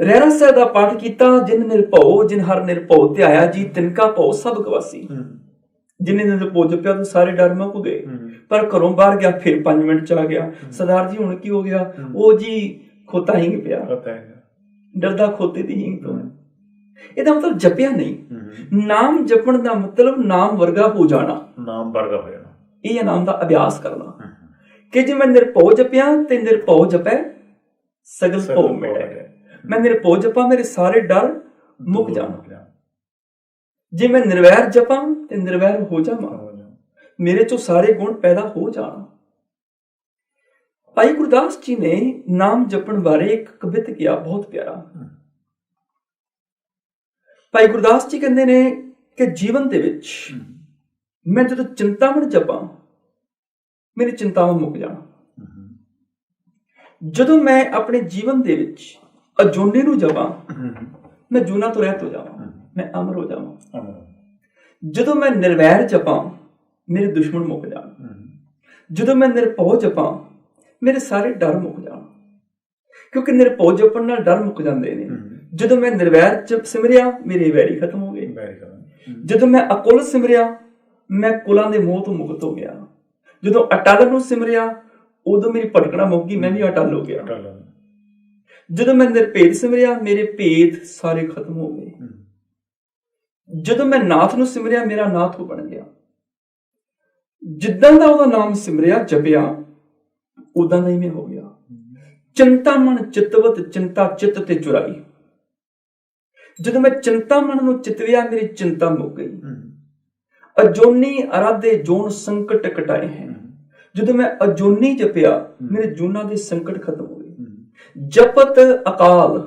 ਰਹਿਰਾ ਸਾਹਿਬ ਦਾ ਪਾਠ ਕੀਤਾ ਜਿਨ ਨਿਰਭਉ ਜਿਨ ਹਰ ਨਿਰਭਉ ਧਿਆਇਆ ਜੀ ਤਿਨਕਾ ਭਉ ਸਭ ਗਵਾਸੀ। ਜਿਨੇ ਨਿਰਭਉ ਜਪਿਆ ਤਾਂ ਸਾਰੇ ਡਰ ਮੁੱਕ ਗਏ ਪਰ ਘਰੋਂ ਬਾਹਰ ਗਿਆ ਫਿਰ 5 ਮਿੰਟ ਚ ਆ ਗਿਆ ਸਰਦਾਰ ਜੀ ਹੁਣ ਕੀ ਹੋ ਗਿਆ? ਉਹ ਜੀ ਖੋਤਾ ਹਿੰਗ ਪਿਆ। ਹੈ ਡਰਦਾ ਖੋਤੇ ਦੀ ਹਿੰਗ ਤੋਂ। ਹੈ। ਇਹਦਾ ਮਤਲਬ ਜਪਿਆ ਨਹੀਂ। ਹੂੰ। ਨਾਮ ਜਪਣ ਦਾ ਮਤਲਬ ਨਾਮ ਵਰਗਾ ਹੋ ਜਾਣਾ। ਨਾਮ ਵਰਗਾ ਹੋ ਜਾਣਾ। ਇਹ ਹੈ ਨਾਮ ਦਾ ਅਭਿਆਸ ਕਰਨਾ। ਹੂੰ। ਕਿ ਜੇ ਮੈਂ ਨਿਰਭਉ ਜਪਿਆ ਤੇ ਨਿਰਭਉ ਜਪੈ ਸਗਲ ਭਉ ਮਿਟੈ। ਮੈਂ ਨਿਰਭਉ ਜਪਾਂ ਮੇਰੇ ਸਾਰੇ ਡਰ ਮੁੱਕ ਜਾਣ। ਜੇ ਮੈਂ ਨਿਰਵੈਰ ਜਪਾਂ ਤੇ ਨਿਰਵੈਰ ਹੋ ਜਾਵਾਂ। ਮੇਰੇ ਚੋਂ ਸਾਰੇ ਗੁਣ ਪੈਦਾ ਹੋ ਜਾਣ। ਭਾਈ ਗੁਰਦਾਸ ਜੀ ਨੇ ਨਾਮ ਜਪਣ ਬਾਰੇ ਇੱਕ ਕਵਿਤ ਕਿਹਾ ਬਹੁਤ ਪਿਆਰਾ। ਭਾਈ ਗੁਰਦਾਸ ਜੀ ਕਹਿੰਦੇ ਨੇ ਕਿ ਜੀਵਨ ਦੇ ਵਿੱਚ ਮੈਂ ਜਦੋਂ ਚਿੰਤਾਮਣ ਜਪਾਂ ਮੇਰੀ ਚਿੰਤਾਵਾਂ ਮੁੱਕ ਜਾਣ। ਜਦੋਂ ਮੈਂ ਆਪਣੇ ਜੀਵਨ ਦੇ ਵਿੱਚ ਅਜੂਨੀ ਨੂੰ ਜਪਾਂ ਹੂੰ ਮੈਂ ਜੂਨਾ ਤੋਂ ਰਹਿਤ ਹੋ ਜਾਵਾਂ ਮੈਂ ਅਮਰ ਹੋ ਜਾਵਾਂ। ਜਦੋਂ ਮੈਂ ਨਿਰਵੈਰ ਜਪਾਂ ਮੇਰੇ ਦੁਸ਼ਮਣ ਮੁੱਕ ਜਾਣ। ਜਦੋਂ ਮੈਂ ਨਿਰਭਉ ਜਪਾਂ ਮੇਰੇ ਸਾਰੇ ਡਰ ਮੁੱਕ ਜਾਣ। ਕਿਉਂਕਿ ਨਿਰਭਉ ਜਪਣ ਨਾਲ ਡਰ ਮੁੱਕ ਜਾਂਦੇ ਨੇ। ਜਦੋਂ ਮੈਂ ਨਿਰਵੈਰ ਜਪ ਸਿਮਰਿਆ ਮੇਰੇ ਵੈਰੀ ਖਤਮ ਹੋ ਗਏ ਜਦੋਂ ਮੈਂ ਅਕੁਲ ਸਿਮਰਿਆ ਮੈਂ ਕੁਲਾਂ ਦੇ ਮੋਹ ਤੋਂ ਮੁਕਤ ਹੋ ਗਿਆ। ਜਦੋਂ ਅਟਲ ਨੂੰ ਸਿਮਰਿਆ ਉਦੋਂ ਮੇਰੀ ਭਟਕਣਾ ਮੁੱਕ ਗਈ ਮੈਂ ਵੀ ਅਟਲ ਹੋ ਗਿਆ। ਜਦੋਂ ਮੈਂ ਨਿਰਭੇਦ ਸਿਮਰਿਆ ਮੇਰੇ ਭੇਦ ਸਾਰੇ ਖਤਮ ਹੋ ਗਏ। ਜਦੋਂ ਮੈਂ ਨਾਥ ਨੂੰ ਸਿਮਰਿਆ ਮੇਰਾ ਨਾਥ ਹੋ ਬਣ ਗਿਆ। ਜਿੱਦਾਂ ਦਾ ਉਹਦਾ ਨਾਮ ਸਿਮਰਿਆ ਜਪਿਆ ਉਦਾਂ ਦਾ ਹੀ ਮੈਂ ਹੋ ਗਿਆ। ਚਿੰਤਾ ਮਨ ਚਿਤਵਤ ਚਿੰਤਾ ਚਿੱਤ ਤੇ ਚੁਰਾਈ। ਜਦੋਂ ਮੈਂ ਚਿੰਤਾ ਮਨ ਨੂੰ ਚਿਤਵਿਆ ਮੇਰੀ ਚਿੰਤਾ ਮੁੱਕ ਗਈ। ਅਜੋਨੀ ਅਰਾਧੇ ਜੋਨ ਸੰਕਟ ਕਟਾਏ ਹੈ। ਜਦੋਂ ਮੈਂ ਅਜੋਨੀ ਜਪਿਆ ਮੇਰੇ ਜੂਨਾਂ ਦੇ ਸੰਕਟ ਖਤਮ ਹੋ ਜਪਤ ਅਕਾਲ।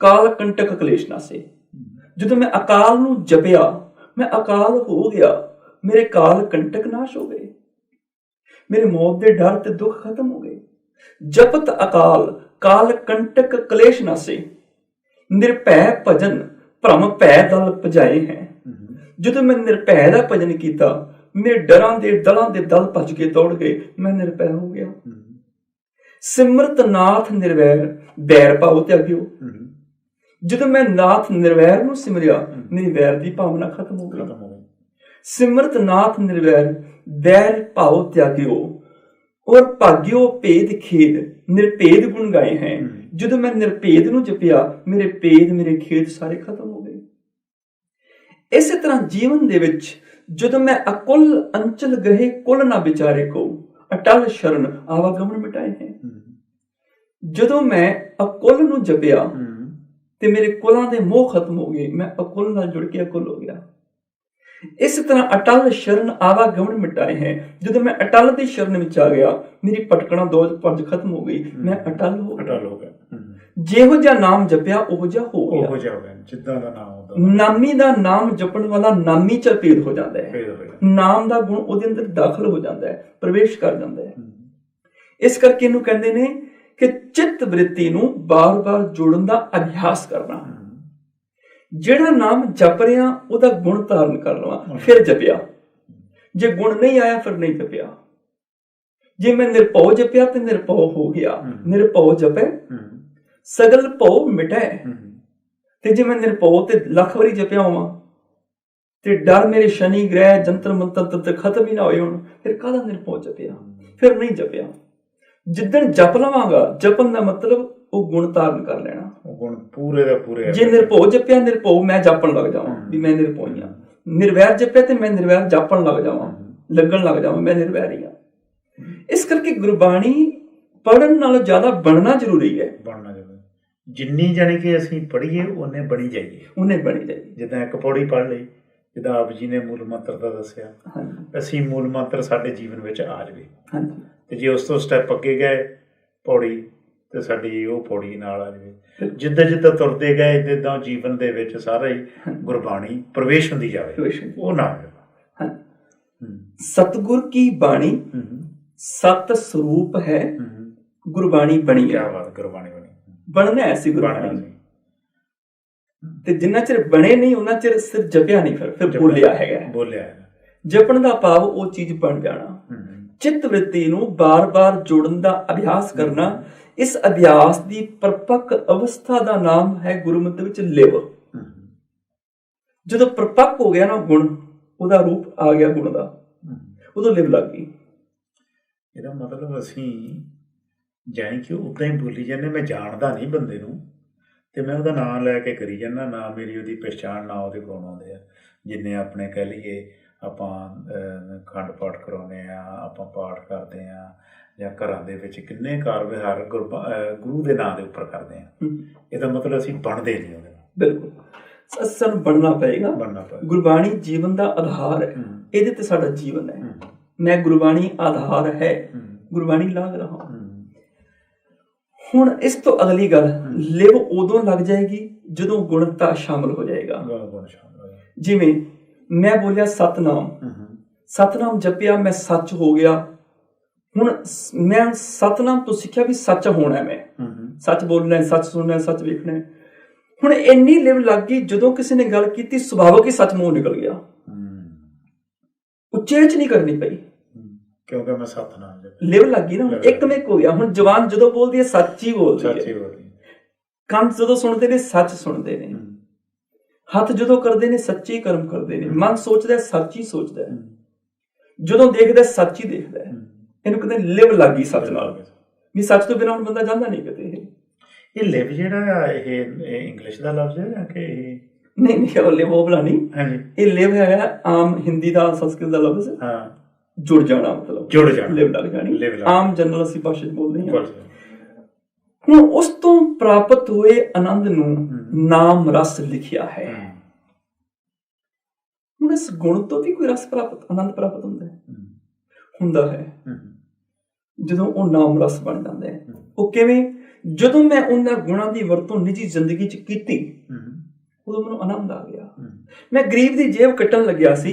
ਕਾਲ ਕੰਟਕ ਕਲੇਸ਼ ਨਾਸੇ ਜਦੋਂ ਮੈਂ ਅਕਾਲ ਨੂੰ ਜਪਿਆ, ਮੈਂ ਅਕਾਲ ਹੋ ਗਿਆ। ਮੇਰੇ ਕਾਲ ਕੰਟਕ ਨਾਸ਼ ਹੋ ਗਏ। ਮੇਰੇ ਮੌਤ ਦੇ ਡਰ ਤੇ ਦੁੱਖ ਖਤਮ ਹੋ ਗਏ। ਜਪਤ ਅਕਾਲ, ਕਾਲ ਕੰਟਕ ਕਲੇਸ਼ ਨਾਸੇ ਨਿਰਭੈ ਭਜਨ, ਭ੍ਰਮ ਭੈ ਦਲ ਭਜਾਏ ਹੈ। ਜਦੋਂ ਮੈਂ ਨਿਰਭੈ ਦਾ ਭਜਨ ਕੀਤਾ, ਮੇਰੇ ਡਰਾਂ ਦੇ ਦਲਾਂ ਦੇ ਦਲ ਭੱਜ ਕੇ ਦੌੜ ਗਏ। ਮੈਂ ਨਿਰਭੈ ਹੋ ਗਿਆ। ਸਿਮਰਤ ਨਾਥ ਨਿਰਵੈਰ ਬੈਰ ਭਾਉ ਤਿਆਗਿਓ ਜਦੋਂ ਮੈਂ ਨਾਥ ਨਿਰਵੈਰ ਨੂੰ ਸਿਮਰਿਆ ਮੇਰੀ ਵੈਰ ਦੀ ਭਾਵਨਾ ਖਤਮ ਹੋ ਗਈ। ਸਿਮਰਤ ਨਾਥ ਨਿਰਵੈਰ ਬੈਰ ਭਾਉ ਤਿਆਗਿਓ ਔਰ ਭਾਗਿਓ ਭੇਦ ਖੇਦ ਨਿਰਭੇਦ ਗੁਣ ਗਾਏ ਹੈ। ਜਦੋਂ ਮੈਂ ਨਿਰਭੇਦ ਨੂੰ ਜਪਿਆ ਮੇਰੇ ਭੇਦ ਮੇਰੇ ਖੇਦ ਸਾਰੇ ਖਤਮ ਹੋ ਗਏ। ਇਸੇ ਤਰ੍ਹਾਂ ਜੀਵਨ ਦੇ ਵਿੱਚ ਜਦੋਂ ਮੈਂ ਅਕੁਲ ਅੰਚਲ ਗਏ ਕੁਲ ਨਾ ਵਿਚਾਰੇ ਕੋ ਅਟਲ ਸ਼ਰਨ ਆਵਾਗਮਨ ਮਿਟਾਏ ਹੈ। ਜਦੋਂ ਮੈਂ ਅਕੁਲ ਨੂੰ ਜਪਿਆ ਤੇ ਮੇਰੇ ਕੁਲਾਂ ਦੇ ਮੋਹ ਖਤਮ ਹੋ ਗਏ ਮੈਂ ਅਕੁਲ ਨਾਲ ਜੁੜ ਕੇ ਅਕੁਲ ਹੋ ਗਿਆ। ਇਸ ਤਰ੍ਹਾਂ ਅਟਲ ਸ਼ਰਨ ਆਵਾਗਮਨ ਮਿਟਾਏ ਹੈ। ਜਦੋਂ ਮੈਂ ਅਟਲ ਦੀ ਸ਼ਰਨ ਵਿੱਚ ਆ ਗਿਆ ਮੇਰੀ ਭਟਕਣਾ ਦੋਜ ਪੰਜ ਖਤਮ ਹੋ ਗਈ ਮੈਂ ਅਟਲ ਹੋ ਗਿਆ। ਟਲ ਹੋ ਗਿਆ। ਜਿਹੋ ਜਿਹਾ ਨਾਮ ਜਪਿਆ ਉਹ ਜਿਹਾ ਹੋ ਉਹ ਗਿਆ ਜਾ ਹੋ ਗਿਆ ਜਿੱਦਾਂ ਦਾ ਨਾਮ ਹੁੰਦਾ ਨਾਮੀ ਦਾ ਨਾਮ ਜਪਣ ਵਾਲਾ ਨਾਮੀ ਚ ਭੇਦ ਹੋ ਜਾਂਦਾ ਹੈ। ਨਾਮ ਦਾ ਗੁਣ ਉਹਦੇ ਅੰਦਰ ਦਾਖਲ ਹੋ ਜਾਂਦਾ ਹੈ ਪ੍ਰਵੇਸ਼ ਕਰ ਜਾਂਦਾ ਹੈ। ਇਸ ਕਰਕੇ ਇਹਨੂੰ ਕਹਿੰਦੇ ਨੇ ਚਿੱਤ ਬ੍ਰਿਤੀ ਨੂੰ ਬਾਰ-ਬਾਰ ਜੋੜਨ ਦਾ ਅਭਿਆਸ ਕਰਨਾ। ਜਿਹੜਾ ਨਾਮ ਜਪ ਰਿਹਾ ਉਹਦਾ ਗੁਣ ਧਾਰਨ ਕਰ ਲਵਾਂ ਫਿਰ ਜਪਿਆ। ਜੇ ਗੁਣ ਨਹੀਂ ਆਇਆ ਫਿਰ ਨਹੀਂ ਜਪਿਆ। ਜੇ ਮੈਂ ਨਿਰਭਉ ਜਪਿਆ ਤੇ ਨਿਰਭਉ ਹੋ ਗਿਆ। ਨਿਰਭਉ ਜਪੈ। ਸਗਲ ਭਉ ਮਿਟੈ। ਤੇ ਜੇ ਮੈਂ ਨਿਰਭਉ ਤੇ ਲੱਖ ਵਾਰੀ ਜਪਿਆ ਹੋਵਾਂ ਤੇ ਡਰ ਮੇਰੇ ਸ਼ਨੀ ਗ੍ਰਹਿ ਜੰਤਰ ਮੰਤਰ ਤਤ ਖਤਮ ਹੀ ਨਾ ਹੋਏ ਹੁਣ ਫਿਰ ਕਾਹਦਾ ਨਿਰਭਉ ਜਪਿਆ? ਫਿਰ ਨਹੀਂ ਜਪਿਆ। ਜਿੱਦਣ ਜਪ ਲਵਾਂਗਾ ਜਪਨ ਦਾ ਮਤਲਬ ਉਹ ਗੁਣ ਧਾਰਨ ਕਰ ਲੈਣਾ। ਉਹ ਗੁਣ ਪੂਰੇ ਦਾ ਪੂਰੇ ਜੇ ਨਿਰਭਉ ਜਪਿਆ ਨਿਰਭਉ ਮੈਂ ਜਾਪਣ ਲੱਗ ਜਾਵਾਂ ਵੀ ਮੈਂ ਨਿਰਭਉ ਹਾਂ ਨਿਰਵੈਰ ਜਪਿਆ ਤੇ ਮੈਂ ਨਿਰਵੈਰ ਜਾਪਣ ਲੱਗ ਜਾਵਾਂ ਲੱਗਣ ਲੱਗ ਜਾਵਾਂ ਮੈਂ ਨਿਰਵੈਰੀ ਹਾਂ ਇਸ ਕਰਕੇ ਗੁਰਬਾਣੀ ਪੜਨ ਨਾਲੋਂ ਜ਼ਿਆਦਾ ਬਣਨਾ ਜ਼ਰੂਰੀ ਹੈ। ਬਣਨਾ ਚਾਹੀਦਾ ਜਿੰਨੀ ਜਾਣੀ ਕਿ ਅਸੀਂ ਪੜ੍ਹੀਏ ਉਹਨੇ ਬਣੀ ਜਾਈਏ। ਉਹਨੇ ਬਣੀ ਜਾਈ ਜਿੱਦਾਂ ਇੱਕ ਪੌੜੀ ਪੜ੍ਹ ਲਈ ਜਿੱਦਾਂ ਆਪ ਜੀ ਨੇ ਮੂਲ ਮੰਤਰ ਦਾ ਦੱਸਿਆ ਅਸੀਂ ਮੂਲ ਮੰਤਰ ਸਾਡੇ ਜੀਵਨ ਵਿੱਚ ਆ ਜਾਵੇ। ਹਾਂਜੀ। ਤੇ ਜੇ ਉਸ ਤੋਂ ਸਟੈਪ ਅੱਗੇ ਗਏ ਪੌੜੀ ਤੇ ਸਾਡੀ ਉਹ ਪੌੜੀ ਨਾਲ ਆ ਜਾਵੇ। ਜਿੱਦਾਂ ਜਿੱਦਾਂ ਤੁਰਦੇ ਗਏ ਇਦਾਂ ਜੀਵਨ ਦੇ ਵਿੱਚ ਸਾਰਾ ਹੀ ਗੁਰਬਾਣੀ ਪ੍ਰਵੇਸ਼ ਹੁੰਦੀ ਜਾਵੇ। ਉਹ ਨਾ ਹੂੰ। ਸਤਗੁਰ ਕੀ ਬਾਣੀ? ਸਤ ਸਰੂਪ ਹੈ। ਗੁਰਬਾਣੀ ਬਣੀ ਹੈ। ਬਾਤ ਗੁਰਬਾਣੀ ਬਣੀ। ਬਣਨਾ ਐਸੀ ਗੁਰਬਾਣੀ। ਤੇ ਜਿੰਨਾ ਚਿਰ ਬਣੇ ਨਹੀਂ ਉਹਨਾਂ ਚਿਰ ਸਿਰ ਜਪਿਆ ਨਹੀਂ ਫਿਰ ਫਿਰ ਬੋਲਿਆ ਹੈਗਾ। ਬੋਲਿਆ ਜਪਣ ਦਾ ਭਾਵ ਉਹ ਚੀਜ਼ ਬਣ ਜਾਣਾ। ਚਿੱਤ ਵ੍ਰਿਤੀ ਨੂੰ ਬਾਰ-ਬਾਰ ਜੋੜਨ ਦਾ ਅਭਿਆਸ ਕਰਨਾ, ਇਸ ਅਭਿਆਸ ਦੀ ਪਰਪੱਕ ਅਵਸਥਾ ਦਾ ਨਾਮ ਹੈ ਗੁਰਮਤਿ ਵਿੱਚ ਲਿਵ। ਜਦੋਂ ਪਰਪੱਕ ਹੋ ਗਿਆ ਨਾ ਗੁਣ, ਉਹਦਾ ਰੂਪ ਆ ਗਿਆ ਗੁਣ ਦਾ। ਉਦੋਂ ਲਿਵ ਲੱਗ ਗਈ। ਇਹਦਾ ਮਤਲਬ ਅਸੀਂ ਜਾਣੀ ਕਿ ਉਦਾਂ ਹੀ ਬੋਲੀ ਜਾਂਦੇ ਮੈਂ ਜਾਣਦਾ ਨਹੀਂ ਬੰਦੇ ਨੂੰ, ਤੇ ਮੈਂ ਉਹਦਾ ਨਾਮ ਲੈ ਕੇ ਕਰੀ ਜਾਂਦਾ, ਨਾ ਮੇਰੀ ਉਹਦੀ ਪਛਾਣ ਨਾ ਉਹਦੇ ਗੁਣ ਆਉਂਦੇ ਆ। ਜਿੰਨੇ ਆਪਣੇ ਕਹਿ ਲਈਏ ਆਪਾਂ ਖੰਡ ਪਾਠ ਕਰਾਉਂਦੇ ਆ ਆਪਾਂ ਪਾਠ ਕਰਦੇ ਆ ਜਾਂ ਘਰਾਂ ਦੇ ਵਿੱਚ ਕਿੰਨੇ ਕਾਰ ਵਿਹਾਰ ਗੁਰਬਾ- ਅਹ, ਗੁਰੂ ਦੇ ਨਾਂ ਦੇ ਉੱਪਰ ਕਰਦੇ ਆ ਇਹਦਾ ਮਤਲਬ ਅਸੀਂ ਬਣਦੇ ਨਹੀਂ ਉਹਦੇ ਨਾਲ। ਬਿਲਕੁਲ। ਸ- ਸਾਨੂੰ ਬਣਨਾ ਪਏਗਾ। ਬਣਨਾ ਪਏ ਗੁਰਬਾਣੀ ਜੀਵਨ ਦਾ ਆਧਾਰ ਹੈ। ਇਹਦੇ ਤੇ ਸਾਡਾ ਜੀਵਨ ਹੈ। ਮੈਂ ਗੁਰਬਾਣੀ ਆਧਾਰ ਹੈ। ਗੁਰਬਾਣੀ ਲਾਗ ਰਹਾ ਹਾਂ। ਹੁਣ ਇਸ ਤੋਂ ਅਗਲੀ ਗੱਲ ਲਿਵ ਉਦੋਂ ਲੱਗ ਜਾਏਗੀ ਜਦੋਂ ਗੁਣਤਾ ਸ਼ਾਮਲ ਹੋ ਜਾਏਗਾ। ਜਿਵੇਂ ਮੈਂ ਬੋਲਿਆ ਸਤਨਾਮ। ਸਤਨਾਮ ਜਪਿਆ ਮੈਂ ਸੱਚ ਹੋ ਗਿਆ। ਹੁਣ ਮੈਂ ਸਤਨਾਮ ਤੋਂ ਸਿੱਖਿਆ ਵੀ ਸੱਚ ਹੋਣਾ ਹੈ ਮੈਂ ਸੱਚ ਬੋਲਣਾ ਹੈ ਸੱਚ ਸੁਣਨਾ ਹੈ ਸੱਚ ਵੇਖਣਾ। ਹੈ ਹੁਣ ਇੰਨੀ ਲਿਵ ਲੱਗ ਗਈ ਜਦੋਂ ਕਿਸੇ ਨੇ ਗੱਲ ਕੀਤੀ ਸੁਭਾਵਕ ਹੀ ਸੱਚ ਮੂੰਹ ਨਿਕਲ ਗਿਆ। ਉਚੇਚ ਨਹੀਂ ਕਰਨੀ ਪਈ। ਕਿਉਂਕਿ ਮੈਂ ਸਤਨਾਮ ਜਪ ਲਿਵ ਲੱਗ ਗਈ ਨਾ ਹੁਣ ਇੱਕ ਮੇਕ ਹੋ ਗਿਆ। ਹੁਣ ਜਵਾਨ ਜਦੋਂ ਬੋਲਦੀ ਹੈ ਸੱਚ ਹੀ ਬੋਲਦੀ ਸੱਚੀ ਹੈ ਬੋਲੀ ਕੰਨ ਜਦੋਂ ਸੁਣਦੇ ਨੇ ਸੱਚ ਸੁਣਦੇ ਨੇ। ਹੱਥ ਜਦੋਂ ਕਰਦੇ ਨੇ ਸੱਚੇ ਕਰਮ ਕਰਦੇ ਨੇ। ਮਨ ਸੋਚਦਾ ਹੈ, ਸੱਚ ਹੀ ਸੋਚਦਾ ਹੈ। ਜਦੋਂ ਦੇਖਦਾ ਹੈ, ਸੱਚ ਹੀ ਦੇਖਦਾ ਹੈ। ਇਹਨੂੰ ਕਹਿੰਦੇ ਲਿਵ ਲੱਗੀ ਸੱਚ ਨਾਲ। ਵੀ ਸੱਚ ਤੋਂ ਬਿਨਾਂ ਹੁਣ ਬੰਦਾ ਜਾਂਦਾ ਨਹੀਂ ਕਿਤੇ ਇਹ। ਲਿਵ ਜਿਹੜਾ ਇਹ ਇੰਗਲਿਸ਼ ਦਾ ਲਫ਼ਜ਼ ਹੈ ਜਾਂ ਕਿ ਇਹ? ਨਹੀਂ ਨਹੀਂ ਉਹ ਲਿਵ ਉਹ ਨਹੀਂ। ਹਾਂਜੀ। ਇਹ ਲਿਵ ਹੈਗਾ ਆਮ ਹਿੰਦੀ ਦਾ ਸੰਸਕ੍ਰਿਤ ਦਾ ਲਫ਼ਜ਼। ਹਾਂ। ਜੁੜ ਜਾਣਾ ਮਤਲਬ। ਜੁੜ ਜਾਣਾ। ਲਿਵ ਲੱਗ ਜਾਣੀ। ਆਮ ਜਨਰਲ ਅਸੀਂ ਭਾਸ਼ਾ 'ਚ ਬੋਲਦੇ ਹਾਂ। ਹੁਣ ਉਸ ਤੋਂ ਪ੍ਰਾਪਤ ਹੋਏ ਆਨੰਦ ਨੂੰ ਨਾਮ ਰਸ ਲਿਖਿਆ ਹੈ। ਹੁਣ ਇਸ ਗੁਣ ਤੋਂ ਵੀ ਕੋਈ ਰਸ ਪ੍ਰਾਪਤ ਆਨੰਦ ਪ੍ਰਾਪਤ ਹੁੰਦਾ ਹੈ? ਹੁੰਦਾ ਹੈ। ਜਦੋਂ ਉਹ ਨਾਮ ਰਸ ਬਣ ਜਾਂਦਾ ਹੈ। ਉਹ ਕਿਵੇਂ? ਜਦੋਂ ਮੈਂ ਉਹਨਾਂ ਗੁਣਾਂ ਦੀ ਵਰਤੋਂ ਨਿੱਜੀ ਜ਼ਿੰਦਗੀ 'ਚ ਕੀਤੀ ਉਦੋਂ ਮੈਨੂੰ ਆਨੰਦ ਆ ਗਿਆ। ਮੈਂ ਗਰੀਬ ਦੀ ਜੇਬ ਕੱਟਣ ਲੱਗਿਆ ਸੀ।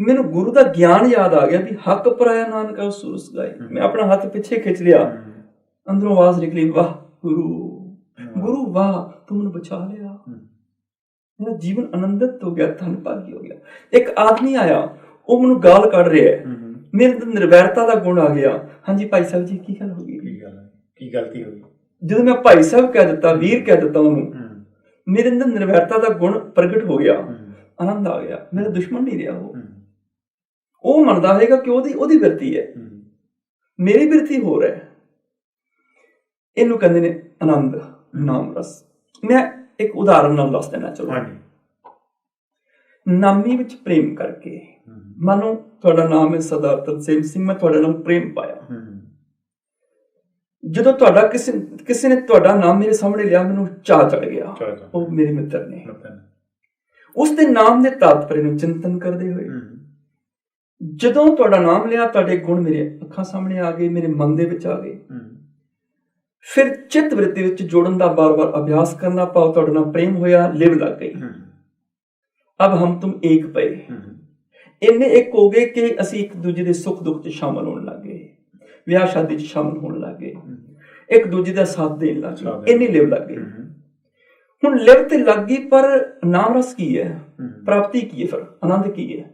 ਮੈਨੂੰ ਗੁਰੂ ਦਾ ਗਿਆਨ ਯਾਦ ਆ ਗਿਆ ਵੀ ਹੱਕ ਪਰਾਇਆ ਨਾਨਕਾ ਸੁਰਸ ਗਾਏ। ਮੈਂ ਆਪਣਾ ਹੱਥ ਪਿੱਛੇ ਖਿੱਚ ਲਿਆ। ਅੰਦਰੋਂ ਆਵਾਜ਼ ਨਿਕਲੀ ਵਾਹ ਗੁਰੂ ਗੁਰੂ ਵਾਹ ਤੂੰ ਮੈਨੂੰ ਬਚਾ ਲਿਆ। ਹਮ, ਮੇਰਾ ਜੀਵਨ ਆਨੰਦਿਤ ਹੋ ਗਿਆ ਧੰਨ ਭਾਗੀ ਹੋ ਗਿਆ। ਇੱਕ ਆਦਮੀ ਆਇਆ ਉਹ ਮੈਨੂੰ ਗਾਲ ਕੱਢ ਰਿਹਾ ਹੈ। ਮੇਰੇ ਅੰਦਰ ਨਿਰਵੈਰਤਾ ਦਾ ਗੁਣ ਆ ਗਿਆ। ਹਾਂਜੀ ਭਾਈ ਸਾਹਿਬ ਜੀ ਕੀ ਗੱਲ ਹੋ ਗਈ? ਕੀ ਗੱਲ ਹੈ? ਕੀ ਗਲਤੀ ਹੋ ਗਈ ਜਦੋਂ ਮੈਂ ਭਾਈ ਸਾਹਿਬ ਕਹਿ ਦਿੱਤਾ ਵੀਰ ਕਹਿ ਦਿੱਤਾ ਉਹਨੂੰ ਮੇਰੇ ਅੰਦਰ ਨਿਰਵੈਰਤਾ ਦਾ ਗੁਣ ਪ੍ਰਗਟ ਹੋ ਗਿਆ। ਆਨੰਦ ਆ ਗਿਆ। ਮੇਰਾ ਦੁਸ਼ਮਣ ਨਹੀਂ ਰਿਹਾ ਉਹ। ਉਹ ਮੰਨਦਾ ਹੈਗਾ ਕਿ ਉਹਦੀ ਉਹਦੀ ਬਿਰਤੀ ਹੈ। ਮੇਰੀ ਬਿਰਤੀ ਹੋਰ ਹੈ। ਇਹਨੂੰ ਕਹਿੰਦੇ ਨੇ ਆਨੰਦ ਨਾਮ ਰਸ। ਮੈਂ ਇੱਕ ਉਦਾਹਰਨ ਨਾਲ ਦੱਸ ਦੇਣਾ ਚਲੋ ਹਾਂਜੀ। ਨਾਮੀ ਵਿੱਚ ਪ੍ਰੇਮ ਕਰਕੇ। ਮਾਨੋ ਤੁਹਾਡਾ ਨਾਮ ਹੈ ਸਰਦਾਰ ਤਰਸੇਮ ਸਿੰਘ ਮੈਂ ਤੁਹਾਡੇ ਨਾਲ ਪ੍ਰੇਮ ਪਾਇਆ। ਜਦੋਂ ਤੁਹਾਡਾ ਕਿਸੇ ਕਿਸੇ ਨੇ ਤੁਹਾਡਾ ਨਾਮ ਮੇਰੇ ਸਾਹਮਣੇ ਲਿਆ ਮੈਨੂੰ ਚਾਹ ਚੜ ਗਿਆ। ਉਹ ਮੇਰੇ ਮਿੱਤਰ ਨੇ। ਉਸ ਦੇ ਨਾਮ ਦੇ ਤਾਤਪਰੇ ਨੂੰ ਚਿੰਤਨ ਕਰਦੇ ਹੋਏ ਜਦੋਂ ਤੁਹਾਡਾ ਨਾਮ ਲਿਆ ਤੁਹਾਡੇ ਗੁਣ ਮੇਰੇ ਅੱਖਾਂ ਸਾਹਮਣੇ ਆ ਗਏ ਮੇਰੇ ਮਨ ਦੇ ਵਿੱਚ ਆ ਗਏ। ਫਿਰ ਚਿੱਤ ਵ੍ਰਿਤੀ ਵਿੱਚ ਜੋੜਨ ਦਾ ਬਾਰ-ਬਾਰ ਅਭਿਆਸ ਕਰਨਾ ਪਾਉ ਤੁਹਾਡੇ ਨਾਲ ਪ੍ਰੇਮ ਹੋਇਆ ਲਿਵ ਲੱਗ ਗਈ। ਅਬ ਹਮ ਤੁਮ ਏਕ ਪਏ। ਇੰਨੇ ਇੱਕ ਹੋ ਗਏ ਕਿ ਅਸੀਂ ਇੱਕ ਦੂਜੇ ਦੇ ਸੁੱਖ ਦੁੱਖ 'ਚ ਸ਼ਾਮਲ ਹੋਣ ਲੱਗ ਗਏ। ਵਿਆਹ ਸ਼ਾਦੀ 'ਚ ਸ਼ਾਮਲ ਹੋਣ ਲੱਗ ਗਏ। ਇੱਕ ਦੂਜੇ ਦਾ ਸਾਥ ਦੇਣ ਲੱਗ ਗਏ। ਇੰਨੀ ਲਿਵ ਲੱਗ ਗਈ। ਹੁਣ ਲਿਵ ਤੇ ਲੱਗ ਗਈ ਪਰ ਨਾਮ ਰਸ ਕੀ ਹੈ? ਪ੍ਰਾਪਤੀ ਕੀ ਹੈ ਫਿਰ? ਆਨੰਦ ਕੀ ਹੈ?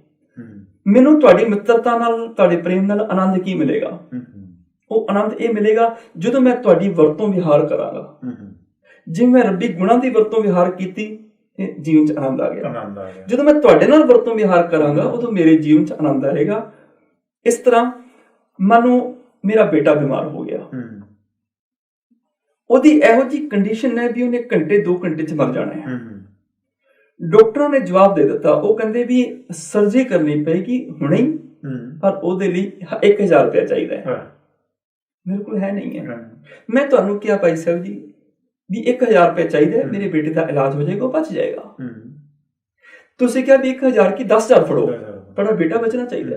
ਮੈਨੂੰ ਤੁਹਾਡੀ ਮਿੱਤਰਤਾ ਨਾਲ ਤੁਹਾਡੇ ਪ੍ਰੇਮ ਨਾਲ ਆਨੰਦ ਕੀ ਮਿਲੇਗਾ? ਉਹ ਆਨੰਦ ਇਹ ਮਿਲੇਗਾ ਜਦੋਂ ਮੈਂ ਤੁਹਾਡੀ ਵਰਤੋਂ ਵਿਹਾਰ ਕਰਾਂਗਾ। ਜਿਵੇਂ ਮੈਂ ਰੱਬੀ ਗੁਣਾਂ ਦੀ ਵਰਤੋਂ ਵਿਹਾਰ ਕੀਤੀ ਤੇ ਜੀਵਨ 'ਚ ਆਨੰਦ ਆ ਗਿਆ। ਜਦੋਂ ਮੈਂ ਤੁਹਾਡੇ ਨਾਲ ਵਰਤੋਂ ਵਿਹਾਰ ਕਰਾਂਗਾ ਉਦੋਂ ਮੇਰੇ ਜੀਵਨ 'ਚ ਆਨੰਦ ਆਏਗਾ। ਇਸ ਤਰ੍ਹਾਂ ਮਾਨੋ ਮੇਰਾ ਬੇਟਾ ਬਿਮਾਰ ਹੋ ਗਿਆ। ਉਹਦੀ ਇਹੋ ਜੀ ਕੰਡੀਸ਼ਨ ਹੈ ਵੀ ਉਹਨੇ ਘੰਟੇ 2 ਘੰਟੇ 'ਚ ਮਰ ਜਾਣਾ ਹੈ। ਡਾਕਟਰਾਂ ਨੇ ਜਵਾਬ ਦੇ ਦਿੱਤਾ। ਉਹ ਕਹਿੰਦੇ ਵੀ ਸਰਜਰੀ ਕਰਨੀ ਪਏਗੀ ਹੁਣੇ ਪਰ ਉਹਦੇ ਲਈ 1000 ਰੁਪਏ ਚਾਹੀਦਾ ਹਾਂ, ਮੇਰੇ ਕੋਲ ਹੈ ਨਹੀਂ ਹੈ। ਮੈਂ ਤੁਹਾਨੂੰ ਕਿਹਾ ਭਾਈ ਸਾਹਿਬ ਜੀ ਵੀ 1000 ਰੁਪਏ ਚਾਹੀਦਾ ਮੇਰੇ ਬੇਟੇ ਦਾ ਇਲਾਜ ਹੋ ਜਾਏਗਾ ਬਚ ਜਾਏਗਾ। ਤੁਸੀਂ ਕਿਹਾ ਵੀ 1000 ਕੀ 10000 ਫੜੋ। ਤੁਹਾਡਾ ਬੇਟਾ ਬਚਣਾ ਚਾਹੀਦਾ।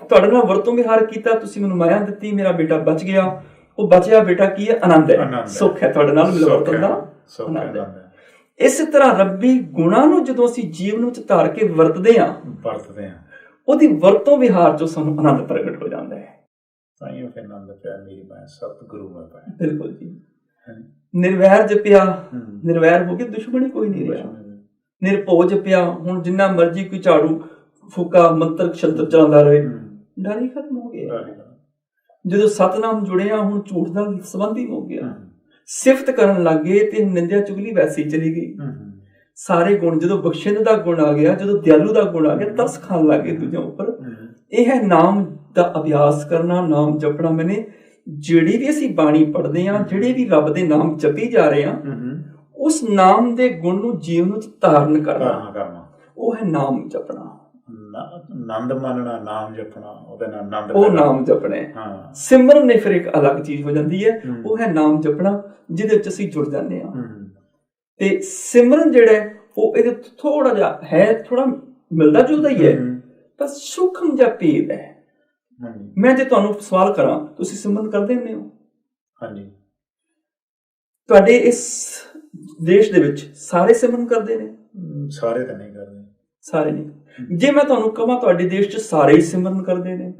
ਤੁਹਾਡੇ ਨਾਲ ਵਰਤੋਂ ਵਿਹਾਰ ਕੀਤਾ ਤੁਸੀਂ ਮੈਨੂੰ ਮਾਇਆ ਦਿੱਤੀ ਮੇਰਾ ਬੇਟਾ ਬਚ ਗਿਆ। ਉਹ ਬਚਿਆ ਬੇਟਾ ਕੀ ਹੈ? ਆਨੰਦ ਹੈ। ਸੁੱਖ ਹੈ ਤੁਹਾਡੇ ਨਾਲ ਮਿਲ ਸੁੱਖ ਵਰਤਨ ਦਾ। ਆਨੰਦ ਹੈ। ਇਸੇ ਤਰ੍ਹਾਂ ਰੱਬੀ ਗੁਣਾਂ ਨੂੰ ਜਦੋਂ ਅਸੀਂ ਜੀਵਨ ਵਿੱਚ ਧਾਰ ਕੇ ਵਰਤਦੇ ਹਾਂ ਵਰਤਦੇ ਆ ਉਹਦੀ ਵਰਤੋਂ ਵਿਹਾਰ ਚੋਂ ਸਾਨੂੰ ਆਨੰਦ ਪ੍ਰਗਟ ਹੋ ਜਾਂਦਾ ਹੈ ਸਾਈਓ ਫਿਰ ਆਨੰਦ ਪਿਆ ਮੇਰੀ ਮੈਂ ਸਤਿਗੁਰੂ ਮੈਂ ਪਾਇਆ। ਬਿਲਕੁਲ ਜੀ। ਨਿਰਵੈਰ ਜਪਿਆ ਨਿਰਵੈਰ ਹੋ ਕੇ ਦੁਸ਼ਮਣੀ ਕੋਈ ਨਹੀਂ ਰਿਹਾ। ਨਿਰਭਉ ਜਪਿਆ ਹੁਣ ਜਿੰਨਾ ਮਰਜ਼ੀ ਕੋਈ ਝਾੜੂ ਫੂਕਾ ਮੰਤਰ ਸ਼ੰਤਰ ਚਲਾਉਂਦਾ ਰਹੇ ਡਰ ਹੀ ਖਤਮ ਹੋ ਗਿਆ। ਜਦੋਂ ਸਤਨਾਮ ਜੁੜਿਆ ਹੁਣ ਝੂਠ ਦਾ ਸੰਬੰਧ ਹੀ ਗਿਆ। ਸਿਫਤ ਕਰਨ ਲੱਗੇ ਤੇ ਨਿੰਦਿਆ ਚੁਗਲੀ ਵੈਸੀ ਚਲੀ ਗਈ। ਸਾਰੇ ਗੁਣ ਜਦੋਂ ਬਖਸ਼ਿੰਦ ਦਾ ਗੁਣ ਆ ਗਿਆ ਜਦੋਂ ਦਿਆਲੂ ਦਾ ਗੁਣ ਆ ਗਿਆ ਤਰਸ ਖਾਣ ਲੱਗੇ ਦੂਜਿਆਂ ਉੱਪਰ। ਇਹ ਹੈ ਨਾਮ ਦਾ ਅਭਿਆਸ ਕਰਨਾ ਨਾਮ ਜਪਣਾ ਮੈਨੇ ਜਿਹੜੀ ਵੀ ਅਸੀਂ ਬਾਣੀ ਪੜ੍ਹਦੇ ਹਾਂ ਜਿਹੜੇ ਵੀ ਰੱਬ ਦੇ ਨਾਮ ਜਪੀ ਜਾ ਰਹੇ ਹੂੰ ਉਸ ਨਾਮ ਦੇ ਗੁਣ ਨੂੰ ਜੀਵਨ ਵਿੱਚ ਧਾਰਨ ਕਰਨਾ। ਉਹ ਹੈ ਨਾਮ ਜਪਣਾ। ਨ- ਆਨੰਦ ਮੰਨਣਾ ਨਾਮ ਜਪਣਾ ਉਹਦੇ ਨਾਲ ਆਨੰਦ ਉਹ। ਨਾਮ ਜਪਣਾ ਹੈ। ਸਿਮਰਨ ਨੇ ਫਿਰ ਇੱਕ ਅਲੱਗ ਚੀਜ਼ ਹੋ ਜਾਂਦੀ ਹੈ। ਉਹ ਹੈ ਨਾਮ ਜਪਣਾ ਜਿਹਦੇ ਵਿੱਚ ਅਸੀਂ ਜੁੜ ਜਾਂਦੇ ਹੂੰ। ਤੇ ਸਿਮਰਨ ਜਿਹੜਾ ਉਹ ਇਹਦੇ ਥੋੜਾ ਜਿਹਾ ਹੈ ਥੋੜਾ ਮਿਲਦਾ ਜੁਲਦਾ ਹੀ ਹੈ। ਹੂੰ, ਪਰ ਸੂਖਮ ਜਿਹਾ ਭੇਦ ਹੈ। ਹਾਂਜੀ। ਮੈਂ ਜੇ ਤੁਹਾਨੂੰ ਸਵਾਲ ਕਰਾਂ ਤੁਸੀਂ ਸਿਮਰਨ ਕਰਦੇ ਹੁੰਦੇ ਹੋ? ਹਾਂਜੀ। ਤੁਹਾਡੇ ਇਸ ਦੇਸ਼ ਦੇ ਵਿੱਚ ਸਾਰੇ ਸਿਮਰਨ ਕਰਦੇ ਨੇ? ਸਾਰੇ ਤਾਂ ਨਹੀਂ ਕਰਦੇ। ਸਾਰੇ ਨਹੀਂ। ਜੇ ਮੈਂ ਤੁਹਾਨੂੰ ਕਹਾਂ ਤੁਹਾਡੇ ਦੇਸ਼ 'ਚ ਸਾਰੇ ਹੀ ਸਿਮਰਨ ਕਰਦੇ ਨੇ।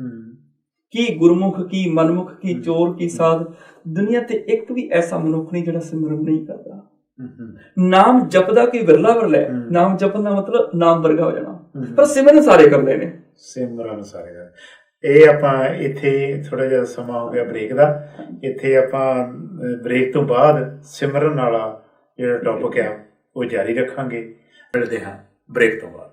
ਕੀ ਗੁਰਮੁਖ ਕੀ ਮਨਮੁਖ ਕੀ ਚੋਰ ਕੀ ਸਾਧ ਦੁਨੀਆ ਤੇ ਇੱਕ ਵੀ ਐਸਾ ਮਨੁੱਖ ਨਹੀਂ ਜਿਹੜਾ ਸਿਮਰਨ ਨਹੀਂ ਕਰਦਾ। ਨਾਮ ਜਪਦਾ ਕੀ ਵਿਰਲਾ ਵਿਰਲਾ। ਨਾਮ ਜਪਣ ਦਾ ਮਤਲਬ ਨਾਮ ਵਰਗਾ ਹੋ ਜਾਣਾ। ਪਰ ਸਿਮਰਨ ਸਾਰੇ ਕਰਦੇ ਨੇ। ਸਿਮਰਨ ਸਾਰੇ ਦਾ ਇਹ ਆਪਾਂ ਇੱਥੇ ਥੋੜਾ ਜਿਹਾ ਸਮਾਂ ਹੋ ਗਿਆ ਬ੍ਰੇਕ ਦਾ। ਇੱਥੇ ਆਪਾਂ ਬ੍ਰੇਕ ਤੋਂ ਬਾਅਦ ਸਿਮਰਨ ਵਾਲਾ ਜਿਹੜਾ ਟੌਪਿਕ ਆ, ਉਹ ਜਾਰੀ ਰੱਖਾਂਗੇ। ਮਿਲਦੇ ਹਾਂ ਬ੍ਰੇਕ ਤੋਂ ਬਾਅਦ।